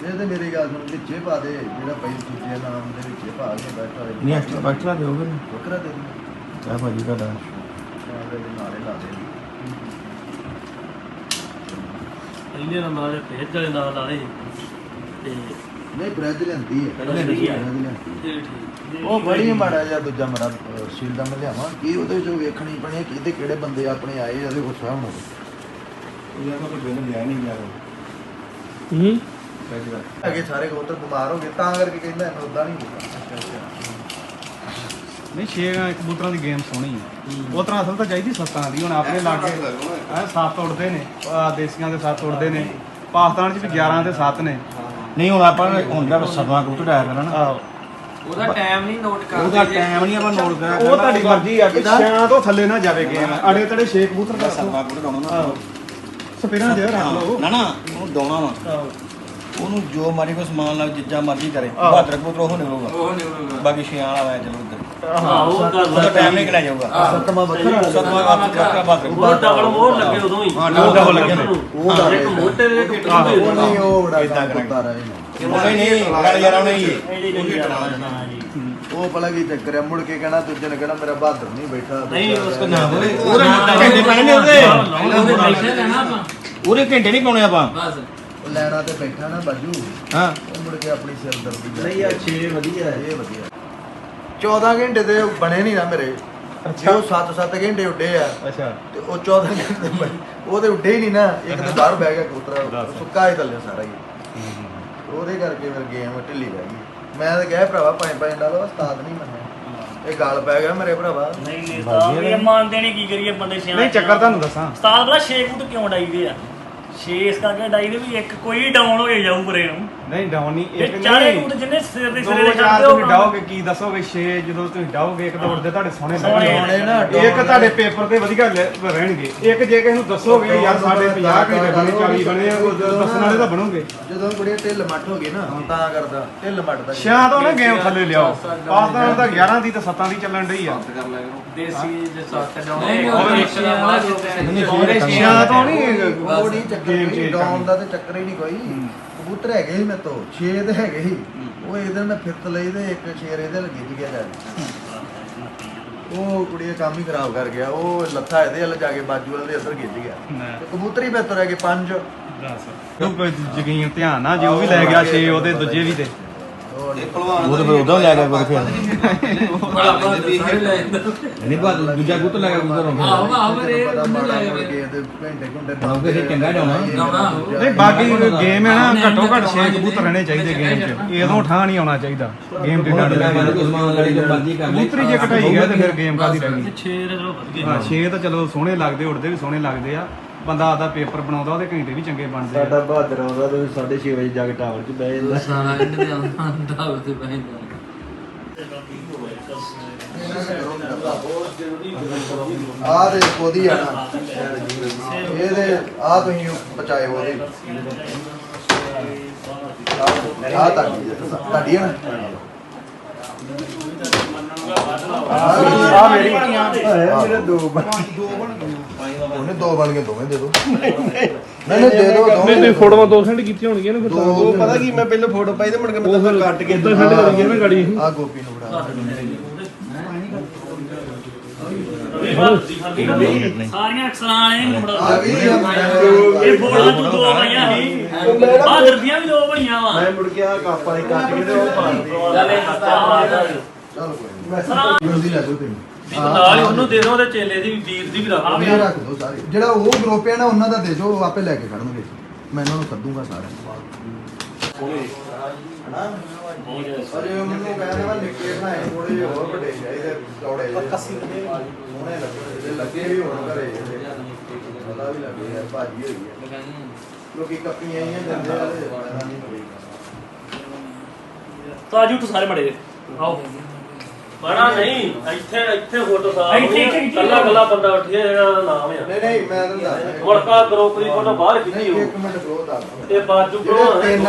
ਇਹ ਤੇ ਮੇਰੀ ਗੱਲ ਸੁਣ ਵਿੱਚੇ ਪਾ ਦੇ ਜਿਹੜਾ ਪਹਿਲੇ ਦੂਜੇ ਨਾਮ ਦੇ ਵਿੱਚੇ ਪਾ ਕੇ ਬੈਠਾ ਰਹੇ ਨਹੀਂ ਐਕਸਟਰਾ ਐਕਸਟਰਾ ਦਿਓਗੇ ਵੱਖਰਾ ਦੇ ਦੇ। ਚਾਹ ਭਾਜੀ ਦੇ ਨਾਲੇ ਲਾ ਦੇ। ਇਹਦੇ ਨਾਲ ਨਾਲੇ ਫੇਰ ਚਲੇ ਨਾਲ ਲਾਲੇ ਤੇ ਨਹੀਂ ਬ੍ਰੈਡ ਲੈਂਦੀ ਹੈ। ਬ੍ਰੈਡ ਲੈਂਦੀ ਹੈ। ਉਹ ਬੜੀ ਮਾੜਾ ਜਿਹਾ ਦੂਜਾ ਮਰਾ ਸ਼ੀਲ ਦਾ ਮੈਂ ਲਿਆਵਾਂ। ਕੀ ਉਹਦੇ ਚੋਂ ਵੇਖਣੀ ਪਣੀ ਹੈ ਕਿ ਇਹਦੇ ਕਿਹੜੇ ਬੰਦੇ ਆਪਣੇ ਆਏ ਉਹਦੇ ਕੋਲ ਸਾਹਮਣੇ ਇਹ ਤਾਂ ਕੋਈ ਬਿਲ ਲਿਆ ਨਹੀਂ ਗਿਆ ਹੂੰ? ਅੱਗੇ ਸਾਰੇ ਕਬੂਤਰ ਬਿਮਾਰ ਹੋ ਗਏ ਤਾਂ ਕਰਕੇ ਕਹਿੰਦਾ ਮੈਂ ਉਦਾਂ ਨਹੀਂ ਕੀਤਾ। ਨਹੀਂ ਛੇ ਕਬੂਤਰਾਂ ਦੀ ਗੇਮ ਸੋਹਣੀ ਹੈ ਉਹ ਤਰ੍ਹਾਂ ਅਸਲ ਤਾਂ ਚਾਹੀਦੀ ਸੱਤਾਂ ਦੀ ਹੁਣ ਆਪਣੇ ਲਾਗੇ ਐ ਸੱਤ ਉੜਦੇ ਨੇ ਆਹ ਦੇਸੀਆਂ ਦੇ ਸੱਤ ਉੜਦੇ ਨੇ ਪਾਕਿਸਤਾਨ 'ਚ ਵੀ 11 ਤੇ 7 ਨੇ। ਨਹੀਂ ਹੁਣ ਆਪਾਂ ਹੁਣ ਦਾ ਸਦਵਾ ਕਬੂਤਰ ਡਾਇਆ ਕਰਨਾ ਆਹੋ। ਉਹਦਾ ਟਾਈਮ ਨਹੀਂ ਨੋਟ ਉਹਦਾ ਟਾਈਮ ਨਹੀਂ ਆਪਾਂ ਨੋਟ ਕਰਿਆ ਉਹ ਤੁਹਾਡੀ ਮਰਜ਼ੀ ਆ ਕਿ ਛਿਆਂ ਤੋਂ ਥੱਲੇ ਨਾ ਜਾਵੇ ਗੇਮ ਅੜੇ ਤੜੇ ਛੇ ਕਬੂਤਰ ਕਰ ਸਦਵਾ ਕਬੂਤਰ ਡਾਉਣਾ ਨਾ। ਸਪੇਰਾਂ ਦੇ ਰੱਖ ਲਓ। ਨਾ ਨਾ ਉਹਨੂੰ ਡਾਉਣਾ ਵਾ। ਆਹੋ। ਉਹਨੂੰ ਜੋ ਮਾਰੀ ਕੋ ਸਮਾਨ ਲੱਗ ਜਿੱਜਾ ਮਰਜ਼ੀ ਕਰੇ। ਬਹਾਦਰ ਕਬੂਤਰ ਉਹ ਨਿਕਲੂਗਾ ਉਹ ਨਹੀਂ ਹੋਊਗਾ ਬਾਕੀ ਵਾਲਾ ਆਇਆ ਚਲੋ ਉੱਧਰ ਆਹੋ ਉਹ ਉਹਦਾ ਟਾਈਮ ਨਹੀਂ ਕਿਹਾ ਜਾਊਗਾ ਸੱਤਵਾਂ ਵੱਖਰਾ ਸਦਵਾ ਵਾਲਾ ਚੱਕਾ ਬਹਾਦਰ ਉਹ ਡਬਲ ਮੋਹਰ ਲੱਗੇ ਉਦੋਂ ਹੀ ਹਾਂ, double ਲੱਗੇ। ਉਹ ਦਾ ਇੱਕ ਮੋਟੇ ਦੇ ਇੱਕ ਉਹ ਨਹੀਂ ਉਹ ਬੜਾ ਕੰਮ ਕਰਾਂਗੇ। ਨਹੀਂ ਨਹੀਂ ਗੱਲ ਯਾਰ ਉਹਨੇ ਹੀ ਉਹ ਭਲਾ ਕੀ ਚੱਕਰ ਹੈ ਮੁੜ ਕੇ ਕਹਿਣਾ ਦੂਜੇ ਨੇ ਕਹਿਣਾ ਮੇਰਾ ਬਹਾਦਰ ਨਹੀਂ ਬੈਠਾ ਨਹੀਂ ਉਸ ਕੋ ਨਾ ਉਹਦੇ ਉਹਦੇ ਘੰਟੇ ਪੈਣੇ ਨੇ ਉਹਦੇ ਉਹਦੇ ਬੈਠੇ ਰਹਿਣਾ ਆਪਾਂ ਉਹਦੇ ਘੰਟੇ ਨਹੀਂ ਪਾਉਣੇ ਆਪਾਂ ਬਸ ਲੈਣਾ ਤੇ ਬੈਠਾ ਨਾ ਬਾਜੂ ਹਾਂ। ਉਹ ਮੁੜ ਕੇ ਆਪਣੀ ਸਿਰਦਰਦੀ ਨਹੀਂ ਯਾਰ 6 ਵਧੀਆ ਇਹ ਵਧੀਆ। 14 ਘੰਟੇ ਤੇ ਬਣੇ ਨਹੀਂ ਨਾ ਮੇਰੇ। ਜੇ ਉਹ 7-7 ਘੰਟੇ ਉੱਡੇ ਆ ਅੱਛਾ। ਤੇ ਉਹ 14 ਘੰਟੇ ਬਣੇ। ਉਹ ਤੇ ਉੱਡੇ ਹੀ ਨਹੀਂ ਨਾ ਇੱਕ ਤੇ ਬਾਹਰ ਬਹਿ ਗਿਆ ਕਬੂਤਰ ਸੁੱਕਾ ਹੀ ਥੱਲੇ ਸਾਰਾ ਹੀ। ਉਹਦੇ ਕਰਕੇ ਫਿਰ ਗੇਮ ਢਿੱਲੀ ਰਹਿ ਗਈ। ਮੈਂ ਤਾਂ ਕਿਹਾ ਭਰਾਵਾ ਪੰਜ ਪੰਜ ਡਾਲਰ ਉਸਤਾਦ ਨਹੀਂ ਮੰਨਿਆ। ਇਹ ਗੱਲ ਪੈ ਗਿਆ ਮੇਰੇ ਭਰਾਵਾ। ਨਹੀਂ ਨਹੀਂ ਤਾਂ ਵੀ ਮੰਨਦੇ ਨਹੀਂ ਕੀ ਕਰੀਏ ਬੰਦੇ ਸਿਆਣੇ ਨਹੀਂ ਚੱਕਰ ਤੁਹਾਨੂੰ ਦੱਸਾਂ। ਉਸਤਾਦ ਬਲਾ 6 ਫੁੱਟ ਕਿਉਂ ਡਾਈਦੇ ਆ? 6 ਇਸ ਕਰਕੇ ਡਾਈ ਦੇ ਵੀ ਇੱਕ ਕੋਈ ਡਾਊਨ ਹੋਏ ਜਾਊ ਪਰੇ ਨੂੰ। ਨਹੀਂ ਡਾਉਣ ਨਹੀਂ ਇੱਕ ਚਾਰੇ ਨਹੀਂ ਫੁੱਟ ਜਿੰਨੇ ਸਿਰ ਦੇ ਦੋ ਸਿਰੇ ਚਾਰ ਕਰਦੇ ਤੁਸੀਂ ਹੋ ਡਾਓਗੇ ਕੀ ਦੱਸੋਗੇ? 6 ਜਦੋਂ ਤੁਸੀਂ ਡਾਓਗੇ ਇੱਕ ਦੋ ਉੜਦੇ ਤੁਹਾਡੇ ਸੋਹਣੇ ਸੋਹਣੇ ਨਾ, ਇੱਕ ਤੁਹਾਡੇ ਪੇਪਰ ਤੇ ਵਧੀਆ ਲੈ- ਰਹਿਣਗੇ। ਇੱਕ ਜੇ ਕਿਸੇ ਨੂੰ ਦੱਸੋਗੇ ਯਾਰ ਸਾਡੇ 50 ਘੰਟੇ ਬਣੇ 40 ਬਣੇ ਆ ਉਹ ਦੱਸਣ ਵਾਲੇ ਤਾਂ ਬਣੋਗੇ। ਜਦੋਂ ਕੁੜੀ ਢਿੱਲ ਮੱਠ ਹੋ ਗਈ ਨਾ ਤਾਂ ਕਰਦਾ ਢਿੱਲ ਮੱਠ ਦਾ ਛਿਆਂ ਤੋਂ ਨਾ ਗੇਮ ਥੱਲੇ ਲਿਆਓ। ਪਾਕਿਸਤਾਨ ਦਾ 11 ਦੀ ਤੇ 7 ਦੀ ਚੱਲਣ ਢਈ ਆ। ਦੇਸੀ ਜੇ ਸੱਤ ਡਾਉਣੇ ਨਹੀਂ, ਨਾ ਛਿਆਂ ਤੋਂ ਨਹੀਂ ਕੋਈ change ਡਾਉਨ ਦਾ ਤੇ ਚੱਕਰ ਹੀ ਨਹੀਂ ਕੋਈ। ਕਬੂਤਰ ਹੈਗੇ ਸੀ ਮੇਰੇ ਤੋਂ 6 ਤੇ ਹੈਗੇ ਸੀ। ਉਹ ਇਹਦੇ ਮੈਂ ਫਿਰਤ ਲਈ ਤੇ ਇੱਕ ਸ਼ੇਰ ਇਹਦੇ ਲੱਗੀ ਜੀ ਗਿਆ ਜਾ ਉਹ ਕੁੜੀ ਕੰਮ ਹੀ ਖਰਾਬ ਕਰ ਗਿਆ ਉਹ ਲੱਥਾ ਇਹਦੇ ਵੱਲ ਜਾ ਕੇ ਬਾਜੂ ਵਾਲੇ ਦੇ ਅੰਦਰ ਗਿੱਜ ਗਿਆ। ਤੇ ਕਬੂਤਰ ਹੀ ਬਿਹਤਰ ਹੈ ਕਿ ਪੰਜ। ਉਹ ਕੋਈ ਯਕੀਨ ਧਿਆਨ ਨਾਲ ਜੇ ਉਹ ਵੀ ਲੈ ਗਿਆ 6 ਉਹਦੇ ਦੂਜੇ ਵੀ ਤੇ। ਉਹ ਤਾਂ ਫਿਰ ਉਦੋਂ ਲੈ ਗਿਆ ਕੋਈ ਫਿਰ। ਨਹੀਂ ਬਾਤ ਦੂਜਾ ਗੁੱਤ ਲੈ ਗਿਆ ਗੁੱਤਰ ਹੁਣ ਆਹੋ ਆਹੋ ਇਹ ਬੰਦੇ ਮਾੜਾ ਲੈ ਕੇ ਤੇ ਘੰਟੇ ਘੰਟੇ ਆਹੋ ਕਿਸੇ ਚੰਗਾ ਡਾਉਣਾ। ਨਹੀਂ ਬਾਕੀ ਗੇਮ ਹੈ ਨਾ ਘੱਟੋ ਘੱਟ 6 ਕਬੂਤਰ ਰਹਿਣੇ ਚਾਹੀਦੇ ਗੇਮ 'ਚ। ਇਹਦੋਂ ਠਾਂ ਨਹੀਂ ਆਉਣਾ ਚਾਹੀਦਾ। ਗੇਮ ਦੇ ਡਾਡੇ ਮੈਂ ਉਸਮਾਨ ਲੜੀ ਜੋ ਮਰਜ਼ੀ ਕਰ ਲੈ ਕਬੂਤਰੀ ਜੇ ਘਟਾਈ ਗਏ ਤੇ ਫਿਰ ਗੇਮ ਕਾਦੀ ਰਹਿ ਗਈ 6 ਦੇ ਚਲੋ ਵਧੀਆ ਹਾਂ 6 ਤਾਂ ਚਲੋ ਸੋਹਣੇ ਲੱਗਦੇ ਉੜਦੇ ਵੀ ਸੋਹਣੇ ਲੱਗਦੇ ਆ। ਬੰਦਾ ਆਦਾ ਪੇਪਰ ਬਣਾਉਂਦਾ ਉਹਦੇ ਘੰਟੇ ਵੀ ਚੰਗੇ ਬਣਦੇ ਆ। ਸਾਡਾ ਬਹਾਦਰ ਆਉਂਦਾ ਤੇ 6:30 ਵਜੇ ਜਾ ਕੇ ਟਾਵਰ 'ਚ ਬਹਿ ਜਾਂਦਾ। ਸਾਰਾ ਇੰਡ ਦੇ ਆਉਂਦਾ ਉੱਤੇ ਬਹਿੰਦਾ ਆ ਦੇ ਉਹਦੀ ਆ ਨਾ। ਇਹਦੇ ਆ ਤੁਸੀਂ ਬਚਾਏ ਉਹਦੇ। ਆ ਹੈ, ਤੁਹਾਡੀ ਨਾ। ਆ ਮੇਰੀ ਮੇਰੇ ਦੋ ਬਣ ਉਹਨੇ ਦੋ ਬਣ ਕੇ ਦੋਵੇਂ ਦੇ ਦੋ। ਨਹੀਂ ਨਹੀਂ ਦੇ ਦੋ ਦੋਵੇਂ ਫੋਟੋਆਂ ਦੋ ਸੈਂਡ ਕੀਤੀਆਂ ਹੋਣਗੀਆਂ ਨਾ ਦੋ ਉਹ ਪਤਾ ਕੀ ਮੈਂ ਪਹਿਲਾਂ ਫੋਟੋ ਪਾਈ ਤੇ ਮੁੜ ਕੇ ਮੈਂ ਤਾਂ ਕੱਟ ਕੇ ਉਦਾਂ ਸੈਂਡ ਕਰੀਏ ਨਾ ਗਾੜੀ। ਆ ਗੋਪੀ ਨੂੰ ਫੜਾ ਸਾਰੀਆਂ ਅਕਸਰਾਂ ਵਾਲੇ ਨੂੰ ਬੜਾ ਇਹ ਬੋਲਾਂ ਤੂੰ ਦੋ ਪਾਈਆਂ ਸੀ। ਬਾਹਰ ਦੀਆਂ ਵੀ ਦੋ ਪਈਆਂ ਵਾ। ਮੈਂ ਮੁੜ ਕੇ ਆ ਕਾਪਾ ਦੇ ਕੱਟ ਕੇ ਤੇ ਉਹ ਪਾ ਦਿੱਤੀ। ਚੱਲ ਕੋਈ ਨਹੀਂ ਜਲਦੀ ਲੈ ਦੋ ਤੁਸੀਂ ਨਾਲ ਹੀ ਉਹਨੂੰ ਦੇ ਦੋ ਉਹਦੇ ਚੇਲੇ ਦੀ ਵੀ ਵੀਰ ਦੀ ਵੀ ਰੱਖ ਲਓ। ਇਹ ਰੱਖ ਦੋ ਸਾਰੇ। ਜਿਹੜਾ ਉਹ ਗਰੁੱਪ ਹੈ ਨਾ ਉਹਨਾਂ ਦਾ ਦੇ ਜੋ ਉਹ ਆਪੇ ਲੈ ਕੇ ਖੜਨਗੇ। ਮੈਂ ਇਹਨਾਂ ਨੂੰ ਸੱਦੂਗਾ ਸਾਰਿਆਂ ਨੂੰ। ਅਰੇ ਮੈਨੂੰ ਕਹਿੰਦੇ ਵਾ ਨਿੱਕੇ ਬਣਾਏ ਥੋੜੇ ਜਿਹੇ ਹੋਰ ਵੱਡੇ ਚਾਹੀਦੇ ਚੌੜੇ ਜਿਹੇ। ਸੋਹਣੇ ਲੱਗੇ ਜੇ ਲੱਗੇ ਵੀ ਹੋਣ ਘਰੇ। ਪਤਾ ਵੀ ਲੱਗੇ ਯਾਰ ਭਾਜੀ ਹੋਈ ਹੈ ਲੋਕੀ ਕੱਪੀਆਂ ਆਈਆਂ ਦਿੰਦੇ ਆ ਤੇ ਪਤਾ ਨਹੀਂ ਕੋਈ ਤਾਂ ਆਜੂ ਤੂੰ ਸਾਰੇ ਮੜੇ ਆਓ। ਬੜਾ ਨਹੀਂ ਇੱਥੇ ਇੱਥੇ ਫੋਟੋ ਸਾਹ ਇੱਥੇ- ਇੱਥੇ- ਇੱਥੇ- ਕੱਲਾ ਕੱਲਾ ਬੰਦਾ ਉੱਠਿਆ ਜਿਹੜਾ ਨਾਮ ਆ। ਨਹੀਂ ਨਹੀਂ ਮੈਂ ਤੁਹਾਨੂੰ ਦੱਸਦਾ ਮੁੜਕਾ ਗਰੁੱਪ ਦੀ ਫੋਟੋ ਬਾਹਰ ਖਿੱਚੀ ਨਹੀਂ ਹੋ ਇੱਕ ਮਿੰਟ ਬਰੋ ਦੱਸ ਤੇ ਬਾਜੂ ਜਿਹੜੇ ਤਿੰਨ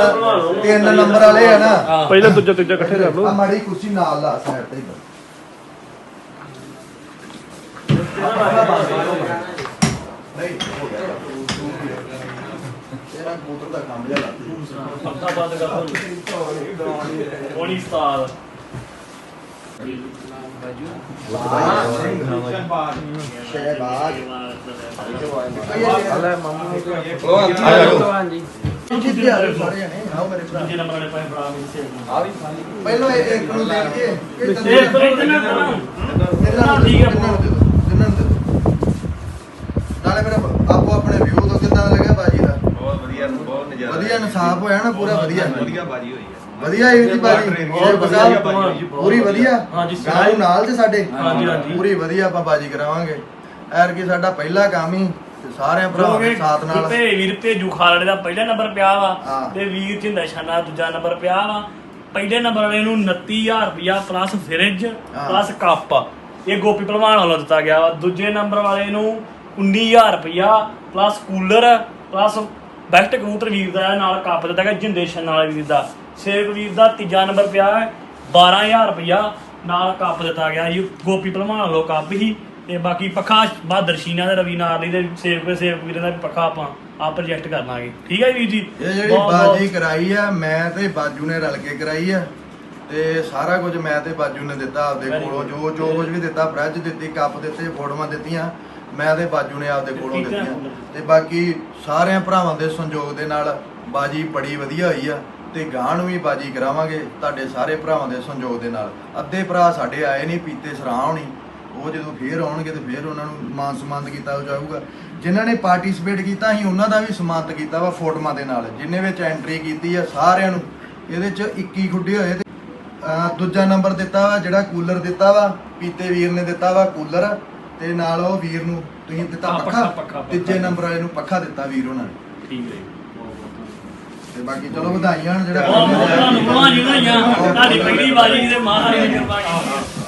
ਤਿੰਨ ਨੰਬਰ ਵਾਲੇ ਆ ਨਾ। ਪਹਿਲਾਂ ਦੂਜਾ ਤੀਜਾ ਇਕੱਠੇ ਕਰ ਲਓ। ਆ ਮਾੜੀ ਕੁਰਸੀ ਨਾਲ ਲਾ ਸਾਈਡ ਤੇ ਹੀ ਕਰ। ਨਹੀਂ ਹੋ ਗਿਆ। ਤੇਰਾ ਕਬੂਤਰ ਦਾ ਕੰਮ ਜਿਹਾ ਲੱਗ ਪੱਕਾ ਬੰਦ ਕਰ ਦੋ ਆ ਰਹੇ ਸਾਰੇ ਜਣੇ ਆਓ ਮੇਰੇ ਭਰਾ ਦੂਜੇ ਨੰਬਰ ਵਾਲੇ ਪਾਏ ਪਹਿਲਾਂ ਇਹ ਇੱਕ ਨੂੰ ਕੇ ਨੂੰ ਠੀਕ ਹੈ। ਨਾਲੇ ਮੇਰਾ ਆਪੋ ਆਪਣੇ ਵਿਊ ਤੋਂ ਕਿੱਦਾਂ ਦਾ ਲੱਗਿਆ ਬਾਜੀ ਦਾ ਬਹੁਤ ਵਧੀਆ ਬਹੁਤ ਨਜ਼ਾਰਾ ਵਧੀਆ ਇਨਸਾਫ ਹੋਇਆ ਨਾ ਪੂਰਾ ਵਧੀਆ ਵਧੀਆ ਬਾਜੀ ਹੋਈ ਵਧੀਆ ਹੀ ਜੀ ਬਾਜੀ। ਬਹੁਤ ਵਧੀਆ ਪੂਰੀ ਵਧੀਆ। ਹਾਂਜੀ, ਨੂੰ ਨਾਲ ਤੇ ਸਾਡੇ। ਹਾਂਜੀ, ਹਾਂਜੀ। ਪੂਰੀ ਵਧੀਆ ਆਪਾਂ ਬਾਜੀ ਕਰਾਵਾਂਗੇ। ਐਰ ਕੀ ਸਾਡਾ ਪਹਿਲਾ ਕੰਮ ਹੀ ਤੇ ਸਾਰਿਆਂ ਭਰਾਵਾਂ ਸਾਥ ਨਾਲ। ਭੇ ਵੀਰ ਭੇਜੂ ਖਾਲੜੇ ਦਾ ਪਹਿਲਾ ਨੰਬਰ ਪਿਆ ਵਾ। ਤੇ ਵੀਰ ਝਿੰਦਾ ਛਾਨਾ ਦੂਜਾ ਨੰਬਰ ਪਿਆ ਵਾ। ਪਹਿਲੇ ਨੰਬਰ ਵਾਲੇ ਨੂੰ 29000 ਰੁਪਿਆ ਪਲੱਸ ਫ੍ਰਿਜ। ਪਲੱਸ ਕੱਪ ਇਹ ਗੋਪੀ ਭਲਵਾਨ ਵੱਲੋਂ ਦਿੱਤਾ ਗਿਆ ਵਾ। ਦੂਜੇ ਨੰਬਰ ਵਾਲੇ ਨੂੰ 19000 ਰੁਪਿਆ ਪਲੱਸ ਕੂਲਰ ਪਲੱਸ ਬੈਸਟ ਕਬੂਤਰ ਵੀਰ ਦਾ ਨਾਲ ਕੱਪ ਦਿੱਤਾ ਗਿਆ ਜਿੰਦੇ ਛਾਨਾ ਵਾਲੇ ਵੀਰ ਦਾ। ਸੇਵਕ ਵੀਰ ਦਾ ਤੀਜਾ ਨੰਬਰ ਪਿਆ ਹੈ। 12000 ਰੁਪਿਆ ਨਾਲ ਕੱਪ ਦਿੱਤਾ ਗਿਆ ਜੀ ਗੋਪੀ ਭਲਵਾਨ ਵੱਲੋਂ ਕੱਪ ਹੀ। ਤੇ ਬਾਕੀ ਪੱਖਾ ਬਹਾਦਰ ਸ਼ੀਨਾ ਦੇ ਰਵੀ ਨਾਰਲੀ ਦੇ ਸੇਵਕ ਸੇਵਕ ਵੀਰਾਂ ਦਾ ਪੱਖਾ ਆਪਾਂ ਆਪ ਪ੍ਰੋਜੈਕਟ ਕਰ ਲਾਂਗੇ। ਠੀਕ ਹੈ ਵੀਰ ਜੀ? ਇਹ ਜਿਹੜੀ ਬਾਜੀ ਕਰਾਈ ਆ ਮੈਂ ਤੇ ਬਾਜੂ ਨੇ ਰਲ ਕੇ ਕਰਾਈ ਆ। ਤੇ ਸਾਰਾ ਕੁਝ ਮੈਂ ਤੇ ਬਾਜੂ ਨੇ ਦਿੱਤਾ ਆਪਦੇ ਕੋਲੋਂ. ਜੋ ਜੋ ਕੁਝ ਵੀ ਦਿੱਤਾ ਬ੍ਰੈਜ ਦਿੱਤੀ ਕੱਪ ਦਿੱਤੇ ਫੋਟੋਆਂ ਦਿੱਤੀਆਂ ਮੈਂ ਤੇ ਬਾਜੂ ਨੇ ਆਪਦੇ ਕੋਲੋਂ। ਦਿੱਤੀਆਂ। ਤੇ ਬਾਕੀ ਸਾਰਿਆਂ ਭਰਾਵਾਂ ਦੇ ਸੰਯੋਗ ਦੇ ਨਾਲ ਬਾਜੀ ਬੜੀ ਵਧੀਆ ਹੋਈ ਆ। ਤੇ ਗਾਂ ਨੂੰ ਵੀ ਬਾਜੀ ਕਰਾਵਾਂਗੇ ਤੁਹਾਡੇ ਸਾਰੇ ਭਰਾਵਾਂ ਦੇ ਸੰਯੋਗ ਦੇ ਨਾਲ। ਅੱਧੇ ਭਰਾ ਸਾਡੇ ਆਏ ਨਹੀਂ ਪੀਤੇ ਸਰਾਂ ਹੋਣੀ। ਉਹ ਜਦੋਂ ਫੇਰ ਆਉਣਗੇ ਤੇ ਫੇਰ ਉਹਨਾਂ ਨੂੰ ਮਾਨ ਸਨਮਾਨਿਤ ਕੀਤਾ ਜਾਊਗਾ। ਜਿਨ੍ਹਾਂ ਨੇ ਪਾਰਟਿਸਿਪੇਟ ਕੀਤਾ ਸੀ ਉਹਨਾਂ ਦਾ ਵੀ ਸਨਮਾਨਿਤ ਕੀਤਾ ਵਾ ਫੋਟੋਆਂ ਦੇ ਨਾਲ ਜਿੰਨੇ ਵਿੱਚ ਐਂਟਰੀ ਕੀਤੀ ਆ ਸਾਰਿਆਂ ਨੂੰ। ਇਹਦੇ ਚ 21 ਖੁੱਡੇ ਹੋਏ ਤੇ ਦੂਜਾ ਨੰਬਰ ਦਿੱਤਾ ਵਾ ਜਿਹੜਾ ਕੂਲਰ ਦਿੱਤਾ ਵਾ ਪੀਤੇ ਵੀਰ ਨੇ ਦਿੱਤਾ ਵਾ ਕੂਲਰ ਤੇ ਨਾਲ ਉਹ ਵੀਰ ਨੂੰ ਤੁਸੀਂ ਦਿੱਤਾ ਪੱਖਾ। ਤੀਜੇ। ਨੰਬਰ ਵਾਲੇ ਨੂੰ ਪੱਖਾ ਦਿੱਤਾ ਵੀਰ ਉਹਨਾਂ ਨੇ। ਠੀਕ ਹੈ। ਤੇ ਬਾਕੀ ਚਲੋ ਵਧਾਈਆਂ ਜਿਹੜਾ ਬਹੁਤ ਬਹੁਤ ਤੁਹਾਨੂੰ ਭਲਵਾਨ ਜੀ ਵਧਾਈਆਂ ਤੁਹਾਡੀ ਪਹਿਲੀ ਬਾਜੀ ਦੇ ਮਹਾਰਾਜ ਦੀ ਕਿਰਪਾ ਕੀਤੀ।